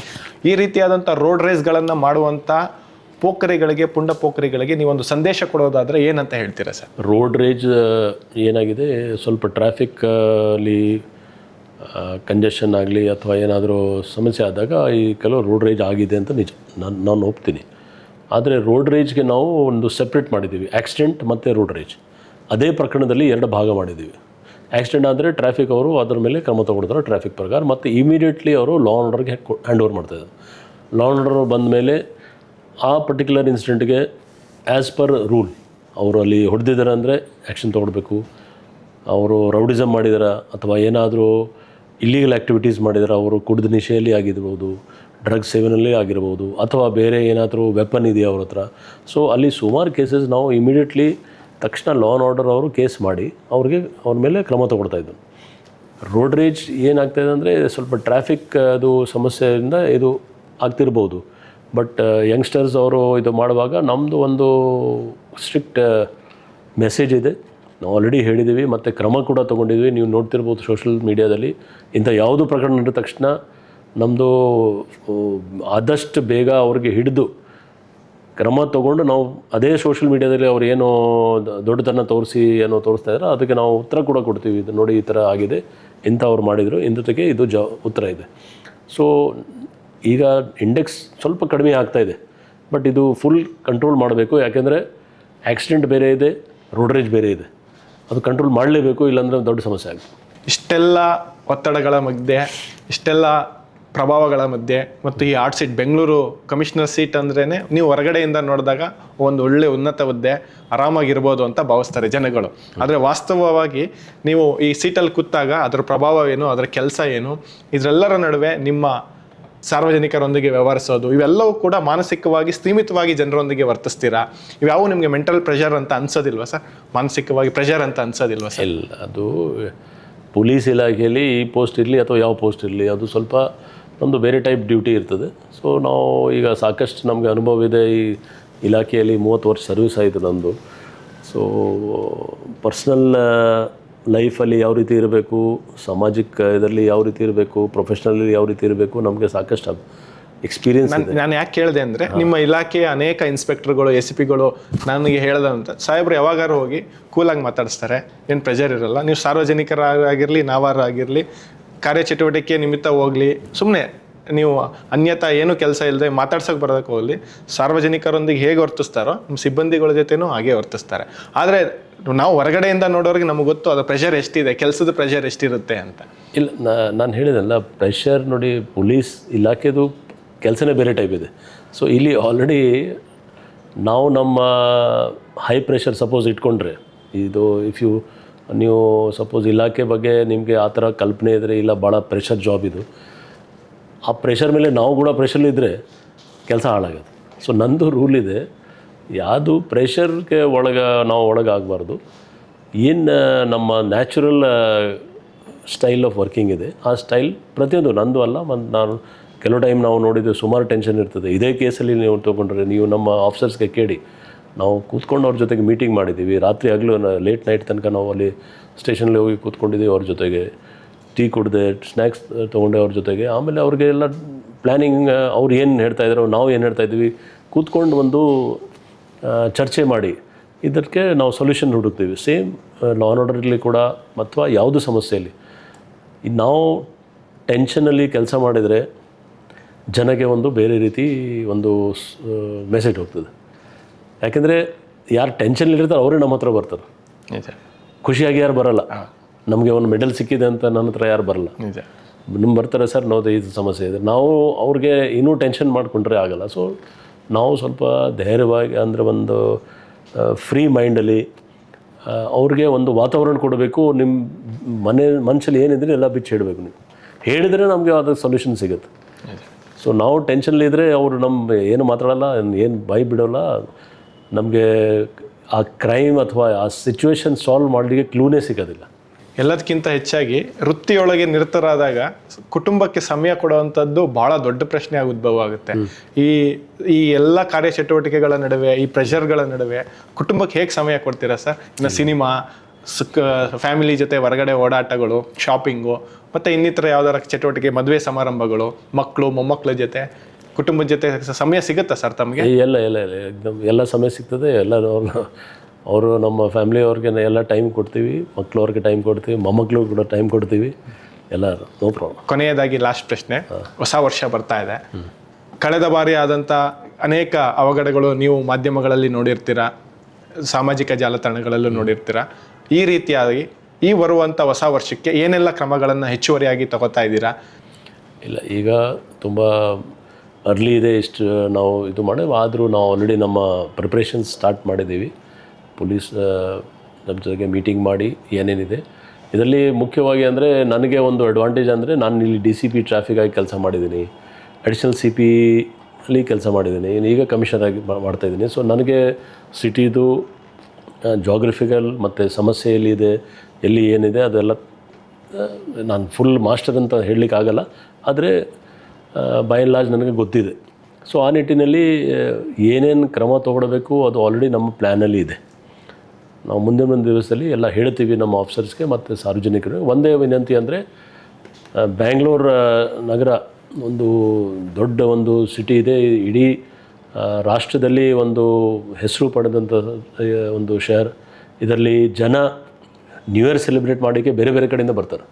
ಈ ರೀತಿಯಾದಂಥ ರೋಡ್ ರೇಸ್ಗಳನ್ನು ಮಾಡುವಂಥ ಪೋಖರಿಗಳಿಗೆ, ಪುಂಡ ಪೋಖರಿಗಳಿಗೆ ನೀವೊಂದು ಸಂದೇಶ ಕೊಡೋದಾದ್ರೆ ಏನಂತ ಹೇಳ್ತೀರಾ ಸರ್? ರೋಡ್ ರೇಜ್ ಏನಾಗಿದೆ? ಸ್ವಲ್ಪ ಟ್ರಾಫಿಕ್ ಅಲ್ಲಿ ಕಂಜೆಷನ್ ಆಗಲಿ ಅಥವಾ ಏನಾದರೂ ಸಮಸ್ಯೆ ಆದಾಗ ಈ ಕೆಲವು ರೋಡ್ ರೇಜ್ ಆಗಿದೆ ಅಂತ ನಿಜ. ನಾನು ನಾನು ಒಪ್ತೀನಿ. ಆದರೆ ರೋಡ್ ರೇಜ್ಗೆ ನಾವು ಒಂದು ಸೆಪ್ರೇಟ್ ಮಾಡಿದ್ದೀವಿ. ಆಕ್ಸಿಡೆಂಟ್ ಮತ್ತು ರೋಡ್ ರೇಜ್ ಅದೇ ಪ್ರಕರಣದಲ್ಲಿ ಎರಡು ಭಾಗ ಮಾಡಿದ್ದೀವಿ. ಆಕ್ಸಿಡೆಂಟ್ ಆದರೆ ಟ್ರಾಫಿಕ್ ಅವರು ಅದರ ಮೇಲೆ ಕ್ರಮ ತೊಗೊಳ್ತಾರೆ ಟ್ರಾಫಿಕ್ ಪ್ರಕಾರ. ಮತ್ತು ಇಮಿಡಿಯೇಟ್ಲಿ ಅವರು ಲಾ ಆರ್ಡರ್ಗೆ ಹ್ಯಾಂಡ್ ಓವರ್ ಮಾಡ್ತಾಯಿದ್ದಾರೆ ಲಾ ಆರ್ಡರ್ ಬಂದ ಮೇಲೆ ಆ ಪರ್ಟಿಕ್ಯುಲರ್ ಇನ್ಸಿಡೆಂಟ್ಗೆ ಆ್ಯಸ್ ಪರ್ ರೂಲ್ ಅವರು ಅಲ್ಲಿ ಹೊಡೆದಿದ್ದಾರೆ ಅಂದರೆ ಆ್ಯಕ್ಷನ್ ತೊಗೊಳ್ಬೇಕು. ಅವರು ರೌಡಿಸಮ್ ಮಾಡಿದಾರ ಅಥವಾ ಏನಾದರೂ ಇಲ್ಲೀಗಲ್ ಆ್ಯಕ್ಟಿವಿಟೀಸ್ ಮಾಡಿದಾರೆ ಅವರು ಕುಡಿದ ನಿಶೆಯಲ್ಲಿ ಆಗಿರ್ಬೋದು. ಡ್ರಗ್ಸ್ ಸೇವನಲ್ಲಿ ಆಗಿರ್ಬೋದು ಅಥವಾ ಬೇರೆ ಏನಾದರೂ ವೆಪನ್ ಇದೆಯಾ ಅವ್ರ ಹತ್ರ? ಸೊ ಅಲ್ಲಿ ಸುಮಾರು ಕೇಸಸ್ ನಾವು ಇಮಿಡಿಯೇಟ್ಲಿ ತಕ್ಷಣ ಲಾ ಆ್ಯಂಡ್ ಆರ್ಡರ್ ಅವರು ಕೇಸ್ ಮಾಡಿ ಅವ್ರಿಗೆ ಅವ್ರ ಮೇಲೆ ಕ್ರಮ ತಗೊಳ್ತಾ ಇದ್ದು ರೋಡ್ ರೇಜ್ ಏನಾಗ್ತಾಯಿದೆ ಅಂದರೆ ಸ್ವಲ್ಪ ಟ್ರಾಫಿಕ್ ಅದು ಸಮಸ್ಯೆಯಿಂದ ಇದು ಆಗ್ತಿರ್ಬೋದು. ಬಟ್ ಯಂಗ್ಸ್ಟರ್ಸ್ ಅವರು ಇದು ಮಾಡುವಾಗ ನಮ್ಮದು ಒಂದು ಸ್ಟ್ರಿಕ್ಟ್ ಮೆಸೇಜ್ ಇದೆ. ನಾವು ಆಲ್ರೆಡಿ ಹೇಳಿದ್ದೀವಿ ಮತ್ತು ಕ್ರಮ ಕೂಡ ತೊಗೊಂಡಿದ್ವಿ. ನೀವು ನೋಡ್ತಿರ್ಬೋದು ಸೋಷಲ್ ಮೀಡಿಯಾದಲ್ಲಿ ಇಂಥ ಯಾವುದು ಪ್ರಕರಣ ನಡೆದ ತಕ್ಷಣ ನಮ್ಮದು ಆದಷ್ಟು ಬೇಗ ಅವ್ರಿಗೆ ಹಿಡಿದು ಕ್ರಮ ತೊಗೊಂಡು ನಾವು ಅದೇ ಸೋಷಿಯಲ್ ಮೀಡಿಯಾದಲ್ಲಿ ಅವ್ರು ಏನೋ ದೊಡ್ಡತನ ತೋರಿಸಿ ಏನೋ ತೋರಿಸ್ತಾ ಇದ್ದಾರೆ ಅದಕ್ಕೆ ನಾವು ಉತ್ತರ ಕೂಡ ಕೊಡ್ತೀವಿ. ಇದು ನೋಡಿ ಈ ಥರ ಆಗಿದೆ, ಇಂಥ ಅವ್ರು ಮಾಡಿದರು ಇಂಥದಕ್ಕೆ ಇದು ಜ, ಉತ್ತರ ಇದೆ. ಸೊ ಈಗ ಇಂಡೆಕ್ಸ್ ಸ್ವಲ್ಪ ಕಡಿಮೆ ಇದೆ ಬಟ್ ಇದು ಫುಲ್ ಕಂಟ್ರೋಲ್ ಮಾಡಬೇಕು. ಯಾಕೆಂದರೆ ಆಕ್ಸಿಡೆಂಟ್ ಬೇರೆ ಇದೆ ರೋಡ್ರೇಜ್ ಬೇರೆ ಇದೆ. ಅದು ಕಂಟ್ರೋಲ್ ಮಾಡಲೇಬೇಕು, ಇಲ್ಲಾಂದರೆ ದೊಡ್ಡ ಸಮಸ್ಯೆ ಆಗುತ್ತೆ. ಇಷ್ಟೆಲ್ಲ ಒತ್ತಡಗಳ ಮಧ್ಯೆ, ಇಷ್ಟೆಲ್ಲ ಪ್ರಭಾವಗಳ ಮಧ್ಯೆ ಮತ್ತು ಈ hot seat, Bengaluru commissioner seat ಅಂದ್ರೇ ನೀವು ಹೊರಗಡೆಯಿಂದ ನೋಡಿದಾಗ ಒಂದು ಒಳ್ಳೆ ಉನ್ನತ ಹುದ್ದೆ ಆರಾಮಾಗಿರ್ಬೋದು ಅಂತ ಭಾವಿಸ್ತಾರೆ ಜನಗಳು. ಆದರೆ ವಾಸ್ತವವಾಗಿ ನೀವು ಈ ಸೀಟಲ್ಲಿ ಕೂತಾಗ ಅದರ ಪ್ರಭಾವ ಏನು, ಅದರ ಕೆಲಸ ಏನು, ಇದರೆಲ್ಲರ ನಡುವೆ ನಿಮ್ಮ ಸಾರ್ವಜನಿಕರೊಂದಿಗೆ ವ್ಯವಹರಿಸೋದು, ಇವೆಲ್ಲವೂ ಕೂಡ ಮಾನಸಿಕವಾಗಿ ಸೀಮಿತವಾಗಿ ಜನರೊಂದಿಗೆ ವರ್ತಿಸ್ತೀರಾ? ಇವ್ಯಾವು ನಿಮಗೆ ಮೆಂಟಲ್ ಪ್ರೆಷರ್ ಅಂತ ಅನ್ಸೋದಿಲ್ವಾ ಸರ್? ಮಾನಸಿಕವಾಗಿ ಪ್ರೆಷರ್ ಅಂತ ಅನ್ಸೋದಿಲ್ವಾ ಸರ್? ಇಲ್ಲ, ಅದು ಪೊಲೀಸ್ ಇಲಾಖೆಯಲ್ಲಿ ಈ ಪೋಸ್ಟ್ ಇರಲಿ ಅಥವಾ ಯಾವ ಪೋಸ್ಟ್ ಇರಲಿ, ಅದು ಸ್ವಲ್ಪ ಒಂದು ಬೇರೆ ಟೈಪ್ ಡ್ಯೂಟಿ ಇರ್ತದೆ. ಸೊ ನಾವು ಈಗ ಸಾಕಷ್ಟು ನಮಗೆ ಅನುಭವ ಇದೆ ಈ ಇಲಾಖೆಯಲ್ಲಿ ಮೂವತ್ತು ವರ್ಷ ಸರ್ವಿಸ್ ಆಯಿತು ನಂದು. ಸೊ ಪರ್ಸ್ನಲ್ ಲೈಫಲ್ಲಿ ಯಾವ ರೀತಿ ಇರಬೇಕು ಸಾಮಾಜಿಕ ಇದರಲ್ಲಿ ಯಾವ ರೀತಿ ಇರಬೇಕು ಪ್ರೊಫೆಷ್ನಲಿ ಯಾವ ರೀತಿ ಇರಬೇಕು ನಮಗೆ ಸಾಕಷ್ಟು ಎಕ್ಸ್ಪೀರಿಯನ್ಸ್ ನಾನು ಯಾಕೆ ಕೇಳಿದೆ ಅಂದರೆ ನಿಮ್ಮ ಇಲಾಖೆಯ ಅನೇಕ ಇನ್ಸ್ಪೆಕ್ಟರ್ಗಳು ಎಸ್ ಪಿಗಳು ನನಗೆ ಹೇಳ್ದಂತ ಸಾಹೇಬ್ರು ಯಾವಾಗಾರು ಹೋಗಿ ಕೂಲಾಗಿ ಮಾತಾಡಿಸ್ತಾರೆ ಏನು ಪ್ರೆಷರ್ ಇರಲ್ಲ. ನೀವು ಸಾರ್ವಜನಿಕರಾಗಿರಲಿ ನಾವಾರಾಗಿರಲಿ ಕಾರ್ಯಚಟುವಟಿಕೆ ನಿಮಿತ್ತ ಹೋಗಲಿ ಸುಮ್ಮನೆ ನೀವು ಅನ್ಯತಾ ಏನು ಕೆಲಸ ಇಲ್ಲದೆ ಮಾತಾಡ್ಸೋಕೆ ಬರೋದಕ್ಕೆ ಹೋಗಲಿ, ಸಾರ್ವಜನಿಕರೊಂದಿಗೆ ಹೇಗೆ ವರ್ತಿಸ್ತಾರೋ, ನಿಮ್ಮ ಸಿಬ್ಬಂದಿಗಳ ಜೊತೆನೂ ಹಾಗೆ ವರ್ತಿಸ್ತಾರೆ. ಆದರೆ ನಾವು ಹೊರಗಡೆಯಿಂದ ನೋಡೋರಿಗೆ ನಮಗೆ ಗೊತ್ತು, ಅದು ಪ್ರೆಷರ್ ಎಷ್ಟಿದೆ, ಕೆಲಸದ ಪ್ರೆಷರ್ ಎಷ್ಟಿರುತ್ತೆ ಅಂತ. ಇಲ್ಲ ನಾನು ಹೇಳಿದೆಲ್ಲ ಪ್ರೆಷರ್ ನೋಡಿ ಪೊಲೀಸ್ ಇಲಾಖೆದು ಕೆಲಸನೇ ಬೇರೆ ಟೈಪ್ ಇದೆ. ಸೊ ಇಲ್ಲಿ ಆಲ್ರೆಡಿ ನಾವು ನಮ್ಮ ಹೈ ಪ್ರೆಷರ್ ಸಪೋಸ್ ಇಟ್ಕೊಂಡ್ರೆ, ಇದು ಇಫ್ ಯು ನೀವು ಸಪೋಸ್ ಇಲಾಖೆ ಬಗ್ಗೆ ನಿಮಗೆ ಆ ಥರ ಕಲ್ಪನೆ ಇದ್ದರೆ ಇಲ್ಲ, ಭಾಳ ಪ್ರೆಷರ್ ಜಾಬ್ ಇದು. ಆ ಪ್ರೆಷರ್ ಮೇಲೆ ನಾವು ಕೂಡ ಪ್ರೆಷರ್ ಇದ್ದರೆ ಕೆಲಸ ಹಾಳಾಗುತ್ತೆ. ಸೊ ನಂದು ರೂಲ್ ಇದೆ, ಯಾವುದು ಪ್ರೆಷರ್ಗೆ ಒಳಗೆ ನಾವು ಒಳಗಾಗಬಾರ್ದು. ಏನು ನಮ್ಮ ನ್ಯಾಚುರಲ್ ಸ್ಟೈಲ್ ಆಫ್ ವರ್ಕಿಂಗ್ ಇದೆ, ಆ ಸ್ಟೈಲ್ ಪ್ರತಿಯೊಂದು, ನಂದು ಅಲ್ಲ ಮತ್ತು ನಾನು ಕೆಲವು ಟೈಮ್ ನಾವು ನೋಡಿದ್ದು ಸುಮಾರು ಟೆನ್ಷನ್ ಇರ್ತದೆ. ಇದೇ ಕೇಸಲ್ಲಿ ನೀವು ತೊಗೊಂಡ್ರೆ, ನೀವು ನಮ್ಮ ಆಫೀಸರ್ಸ್ಗೆ ಕೇಳಿ ನಾವು ಕೂತ್ಕೊಂಡು ಅವ್ರ ಜೊತೆಗೆ ಮೀಟಿಂಗ್ ಮಾಡಿದ್ದೀವಿ ರಾತ್ರಿ ಆಗಲೂ ಲೇಟ್ ನೈಟ್ ತನಕ ನಾವು ಅಲ್ಲಿ ಸ್ಟೇಷನಲ್ಲಿ ಹೋಗಿ ಕೂತ್ಕೊಂಡಿದ್ದೀವಿ ಅವ್ರ ಜೊತೆಗೆ. ಟೀ ಕುಡ್ದೆ ಸ್ನ್ಯಾಕ್ಸ್ ತೊಗೊಂಡೆ ಅವ್ರ ಜೊತೆಗೆ. ಆಮೇಲೆ ಅವ್ರಿಗೆ ಎಲ್ಲ ಪ್ಲ್ಯಾನಿಂಗ್ ಅವ್ರು ಏನು ಹೇಳ್ತಾ ಇದ್ರು ನಾವು ಏನು ಹೇಳ್ತಾ ಇದ್ವಿ ಕೂತ್ಕೊಂಡು ಒಂದು ಚರ್ಚೆ ಮಾಡಿ. ಇದಕ್ಕೆ ನಾವು ಸೊಲ್ಯೂಷನ್ ಹುಡುಕ್ತೀವಿ. ಸೇಮ್ ಲಾ ಆ್ಯಂಡ್ ಆರ್ಡರ್ಲಿ ಕೂಡ, ಅಥವಾ ಯಾವುದು ಸಮಸ್ಯೆಯಲ್ಲಿ ನಾವು ಟೆನ್ಷನಲ್ಲಿ ಕೆಲಸ ಮಾಡಿದರೆ ಜನಕ್ಕೆ ಒಂದು ಬೇರೆ ರೀತಿ ಒಂದು ಮೆಸೇಜ್ ಹೋಗ್ತದೆ. ಯಾಕೆಂದರೆ ಯಾರು ಟೆನ್ಷನಲ್ಲಿರ್ತಾರೆ ಅವರೇ ನಮ್ಮ ಹತ್ರ ಬರ್ತಾರೆ. ನಿಜ. ಖುಷಿಯಾಗಿ ಯಾರು ಬರಲ್ಲ. ನಮಗೆ ಒಂದು ಮೆಡಲ್ ಸಿಕ್ಕಿದೆ ಅಂತ ನನ್ನ ಹತ್ರ ಯಾರು ಬರಲ್ಲ. ನಿಜ. ನಿಮ್ಮ ಬರ್ತಾರೆ ಸರ್ ನೋದು ಇದು ಸಮಸ್ಯೆ ಇದೆ. ನಾವು ಅವ್ರಿಗೆ ಇನ್ನೂ ಟೆನ್ಷನ್ ಮಾಡಿಕೊಂಡ್ರೆ ಆಗಲ್ಲ. ಸೊ ನಾವು ಸ್ವಲ್ಪ ಧೈರ್ಯವಾಗಿ ಅಂದರೆ ಒಂದು ಫ್ರೀ ಮೈಂಡಲ್ಲಿ ಅವ್ರಿಗೆ ಒಂದು ವಾತಾವರಣ ಕೊಡಬೇಕು. ನಿಮ್ಮ ಮನೆ ಮನಸ್ಸಲ್ಲಿ ಏನಿದ್ರೆ ಎಲ್ಲ ಬಿಚ್ಚಿ ಹೇಳಬೇಕು ನೀವು. ಹೇಳಿದರೆ ನಮಗೆ ಅದಕ್ಕೆ ಸೊಲ್ಯೂಷನ್ ಸಿಗುತ್ತೆ. ಸೊ ನಾವು ಟೆನ್ಷನ್ಲಿದ್ದರೆ ಅವರು ನಮ್ಮ ಏನು ಮಾತಾಡಲ್ಲ ಏನು ಬಾಯಿ ಬಿಡೋಲ್ಲ. ನಮಗೆ ಆ ಕ್ರೈಮ್ ಅಥವಾ ಆ ಸಿಚುವೇಶನ್ ಸಾಲ್ವ್ ಮಾಡಲಿಕ್ಕೆ ಕ್ಲೂನೇ ಸಿಗೋದಿಲ್ಲ. ಎಲ್ಲದಕ್ಕಿಂತ ಹೆಚ್ಚಾಗಿ ವೃತ್ತಿಯೊಳಗೆ ನಿರತರಾದಾಗ ಕುಟುಂಬಕ್ಕೆ ಸಮಯ ಕೊಡುವಂಥದ್ದು ಬಹಳ ದೊಡ್ಡ ಪ್ರಶ್ನೆ ಆಗಿ ಉದ್ಭವ ಆಗುತ್ತೆ. ಈ ಈ ಎಲ್ಲ ಕಾರ್ಯಚಟುವಟಿಕೆಗಳ ನಡುವೆ ಈ ಪ್ರೆಷರ್ಗಳ ನಡುವೆ ಕುಟುಂಬಕ್ಕೆ ಹೇಗೆ ಸಮಯ ಕೊಡ್ತೀರಾ ಸರ್? ಇನ್ನು ಸಿನಿಮಾ ಸುಖ ಫ್ಯಾಮಿಲಿ ಜೊತೆ ಹೊರಗಡೆ ಓಡಾಟಗಳು ಶಾಪಿಂಗು ಮತ್ತು ಇನ್ನಿತರ ಯಾವ್ದಾರ ಚಟುವಟಿಕೆ ಮದುವೆ ಸಮಾರಂಭಗಳು ಮಕ್ಕಳು ಮೊಮ್ಮಕ್ಕಳ ಜೊತೆ ಕುಟುಂಬದ ಜೊತೆ ಸಮಯ ಸಿಗುತ್ತಾ ಸರ್ ತಮಗೆ? ಎಲ್ಲ ಎಲ್ಲ ಎಲ್ಲ ಎಕ್ದಮ್ ಎಲ್ಲ ಸಮಯ ಸಿಗ್ತದೆ. ಎಲ್ಲರೂ ಅವ್ರನ್ನ ಅವರು ನಮ್ಮ ಫ್ಯಾಮಿಲಿ ಅವ್ರಿಗೆ ಎಲ್ಲ ಟೈಮ್ ಕೊಡ್ತೀವಿ. ಮಕ್ಳವ್ರಿಗೆ ಟೈಮ್ ಕೊಡ್ತೀವಿ. ಮೊಮ್ಮಕ್ಳು ಕೂಡ ಟೈಮ್ ಕೊಡ್ತೀವಿ. ಎಲ್ಲ ನೋ ಪ್ರಾಬ್ಲಮ್ ಕೊನೆಯದಾಗಿ ಲಾಸ್ಟ್ ಪ್ರಶ್ನೆ. ಹೊಸ ವರ್ಷ ಬರ್ತಾ ಇದೆ. ಕಳೆದ ಬಾರಿ ಆದಂಥ ಅನೇಕ ಅವಘಡಗಳು ನೀವು ಮಾಧ್ಯಮಗಳಲ್ಲಿ ನೋಡಿರ್ತೀರಾ? ಸಾಮಾಜಿಕ ಜಾಲತಾಣಗಳಲ್ಲೂ ನೋಡಿರ್ತೀರಾ? ಈ ರೀತಿಯಾಗಿ ಈ ಬರುವಂಥ ಹೊಸ ವರ್ಷಕ್ಕೆ ಏನೆಲ್ಲ ಕ್ರಮಗಳನ್ನು ಹೆಚ್ಚುವರಿಯಾಗಿ ತಗೋತಾ ಇದ್ದೀರಾ? ಇಲ್ಲ ಈಗ ತುಂಬ ಅರ್ಲಿ ಇದೆ ಇಷ್ಟು ನಾವು ಇದು ಮಾಡಿ ಆದರೂ ನಾವು ಆಲ್ರೆಡಿ ನಮ್ಮ ಪ್ರಿಪ್ರೇಷನ್ಸ್ ಸ್ಟಾರ್ಟ್ ಮಾಡಿದ್ದೀವಿ. ಪೊಲೀಸ್ ನಮ್ಮ ಜೊತೆಗೆ ಮೀಟಿಂಗ್ ಮಾಡಿ ಏನೇನಿದೆ. ಇದರಲ್ಲಿ ಮುಖ್ಯವಾಗಿ ಅಂದರೆ ನನಗೆ ಒಂದು ಅಡ್ವಾಂಟೇಜ್ ಅಂದರೆ ನಾನು ಇಲ್ಲಿ ಡಿ ಸಿ ಪಿ ಟ್ರಾಫಿಕ್ ಆಗಿ ಕೆಲಸ ಮಾಡಿದ್ದೀನಿ. ಅಡಿಷನಲ್ ಸಿ ಪಿ ಅಲ್ಲಿ ಕೆಲಸ ಮಾಡಿದ್ದೀನಿ. ಈಗ ಕಮಿಷನರ್ ಆಗಿ ಮಾಡ್ತಾ ಮಾಡ್ತಾಯಿದ್ದೀನಿ ಸೊ ನನಗೆ ಸಿಟಿದು ಜಾಗ್ರಫಿಕಲ್ ಮತ್ತು ಸಮಸ್ಯೆ ಎಲ್ಲಿದೆ, ಎಲ್ಲಿ ಏನಿದೆ ಅದೆಲ್ಲ ನಾನು ಫುಲ್ ಮಾಸ್ಟರ್ ಅಂತ ಹೇಳಲಿಕ್ಕೆ ಆಗಲ್ಲ ಆದರೆ ಬೈ ಆ್ಯಂಡ್ ಲಾರ್ಜ್ ನನಗೆ ಗೊತ್ತಿದೆ. ಸೊ ಆ ನಿಟ್ಟಿನಲ್ಲಿ ಏನೇನು ಕ್ರಮ ತೊಗೊಳ್ಬೇಕು ಅದು ಆಲ್ರೆಡಿ ನಮ್ಮ ಪ್ಲ್ಯಾನಲ್ಲಿ ಇದೆ. ನಾವು ಮುಂದಿನ ಒಂದು ದಿವಸದಲ್ಲಿ ಎಲ್ಲ ಹೇಳ್ತೀವಿ ನಮ್ಮ ಆಫೀಸರ್ಸ್ಗೆ ಮತ್ತು ಸಾರ್ವಜನಿಕರಿಗೆ. ಒಂದೇ ವಿನಂತಿ ಅಂದರೆ ಬ್ಯಾಂಗ್ಳೂರು ನಗರ ಒಂದು ದೊಡ್ಡ ಒಂದು ಸಿಟಿ ಇದೆ. ಇಡೀ ರಾಷ್ಟ್ರದಲ್ಲಿ ಒಂದು ಹೆಸರು ಪಡೆದಂಥ ಒಂದು ಶಹರ್. ಇದರಲ್ಲಿ ಜನ ನ್ಯೂ ಇಯರ್ ಸೆಲೆಬ್ರೇಟ್ ಮಾಡೋಕ್ಕೆ ಬೇರೆ ಬೇರೆ ಕಡೆಯಿಂದ ಬರ್ತಾರೆ.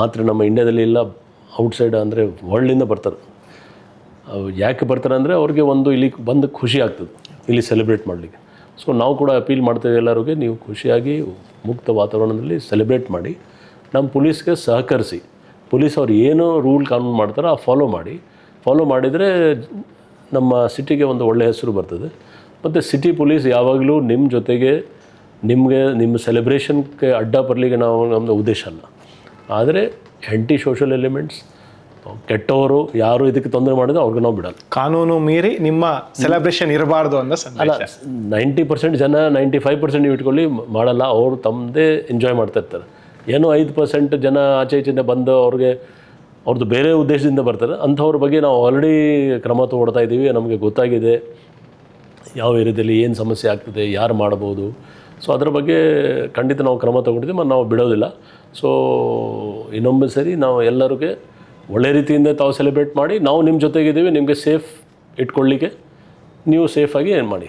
ಮಾತ್ರ ನಮ್ಮ ಇಂಡ್ಯಾದಲ್ಲಿ ಇಲ್ಲ. ಔಟ್ಸೈಡ್ ಅಂದರೆ ವರ್ಲ್ಡಿಂದ ಬರ್ತಾರೆ. ಯಾಕೆ ಬರ್ತಾರೆ ಅಂದರೆ ಅವ್ರಿಗೆ ಒಂದು ಇಲ್ಲಿ ಬಂದು ಖುಷಿ ಆಗ್ತದೆ. ಇಲ್ಲಿ ಸೆಲೆಬ್ರೇಟ್ ಮಾಡಲಿಕ್ಕೆ. ಸೊ ನಾವು ಕೂಡ ಅಪೀಲ್ ಮಾಡ್ತೇವೆ ಎಲ್ಲರಿಗೆ, ನೀವು ಖುಷಿಯಾಗಿ ಮುಕ್ತ ವಾತಾವರಣದಲ್ಲಿ ಸೆಲೆಬ್ರೇಟ್ ಮಾಡಿ ನಮ್ಮ ಪೊಲೀಸ್ಗೆ ಸಹಕರಿಸಿ, ಪೊಲೀಸ್ ಅವ್ರು ಏನು ರೂಲ್ ಕಾನೂನು ಮಾಡ್ತಾರೋ ಆ ಫಾಲೋ ಮಾಡಿ. ಫಾಲೋ ಮಾಡಿದರೆ ನಮ್ಮ ಸಿಟಿಗೆ ಒಂದು ಒಳ್ಳೆಯ ಹೆಸರು ಬರ್ತದೆ. ಮತ್ತು ಸಿಟಿ ಪೊಲೀಸ್ ಯಾವಾಗಲೂ ನಿಮ್ಮ ಜೊತೆಗೆ, ನಿಮಗೆ ನಿಮ್ಮ ಸೆಲೆಬ್ರೇಷನ್ಗೆ ಅಡ್ಡ ಬರಲಿಕ್ಕೆ ನಾವು ನಮ್ಮದು ಉದ್ದೇಶ ಅಲ್ಲ. ಆದರೆ ಆ್ಯಂಟಿ ಸೋಷಲ್ ಎಲಿಮೆಂಟ್ಸ್ ಕೆಟ್ಟವರು ಯಾರು ಇದಕ್ಕೆ ತೊಂದರೆ ಮಾಡಿದ್ರೆ ಅವ್ರಿಗೆ ನಾವು ಬಿಡಲ್ಲ. ಕಾನೂನು ಮೀರಿ ನಿಮ್ಮ ಸೆಲೆಬ್ರೇಷನ್ ಇರಬಾರ್ದು ಅಂತ ಅಲ್ಲ ನೈಂಟಿ ಪರ್ಸೆಂಟ್ ಜನ ನೈಂಟಿ ಫೈವ್ ಪರ್ಸೆಂಟ್ ನೀವು ಇಟ್ಕೊಳ್ಳಿ ಮಾಡಲ್ಲ ಅವರು ತಮ್ಮದೇ ಎಂಜಾಯ್ ಮಾಡ್ತಾ ಇರ್ತಾರೆ. ಏನೋ ಐದು ಪರ್ಸೆಂಟ್ ಜನ ಆಚೆ ಈಚೆಯಿಂದ ಬಂದು ಅವ್ರಿಗೆ ಅವ್ರದ್ದು ಬೇರೆ ಉದ್ದೇಶದಿಂದ ಬರ್ತಾರೆ. ಅಂಥವ್ರ ಬಗ್ಗೆ ನಾವು ಆಲ್ರೆಡಿ ಕ್ರಮ ತಗೊಳ್ತಾ ಇದ್ದೀವಿ ನಮಗೆ ಗೊತ್ತಾಗಿದೆ. ಯಾವ ಏರಿಯಾದಲ್ಲಿ ಏನು ಸಮಸ್ಯೆ ಆಗ್ತದೆ ಯಾರು ಮಾಡ್ಬೋದು. ಸೊ ಅದರ ಬಗ್ಗೆ ಖಂಡಿತ ನಾವು ಕ್ರಮ ತೊಗೊಂಡಿದ್ದೀವಿ ಮತ್ತು ನಾವು ಬಿಡೋದಿಲ್ಲ. ಸೊ ಇನ್ನೊಮ್ಮೆ ಸರಿ ನಾವು ಎಲ್ಲರಿಗೆ ಒಳ್ಳೆ ರೀತಿಯಿಂದ ತಾವು ಸೆಲೆಬ್ರೇಟ್ ಮಾಡಿ ನಾವು ನಿಮ್ಮ ಜೊತೆಗಿದ್ದೀವಿ, ನಿಮಗೆ ಸೇಫ್ ಇಟ್ಕೊಳ್ಳಿಕ್ಕೆ. ನೀವು ಸೇಫಾಗಿ ಏನು ಮಾಡಿ?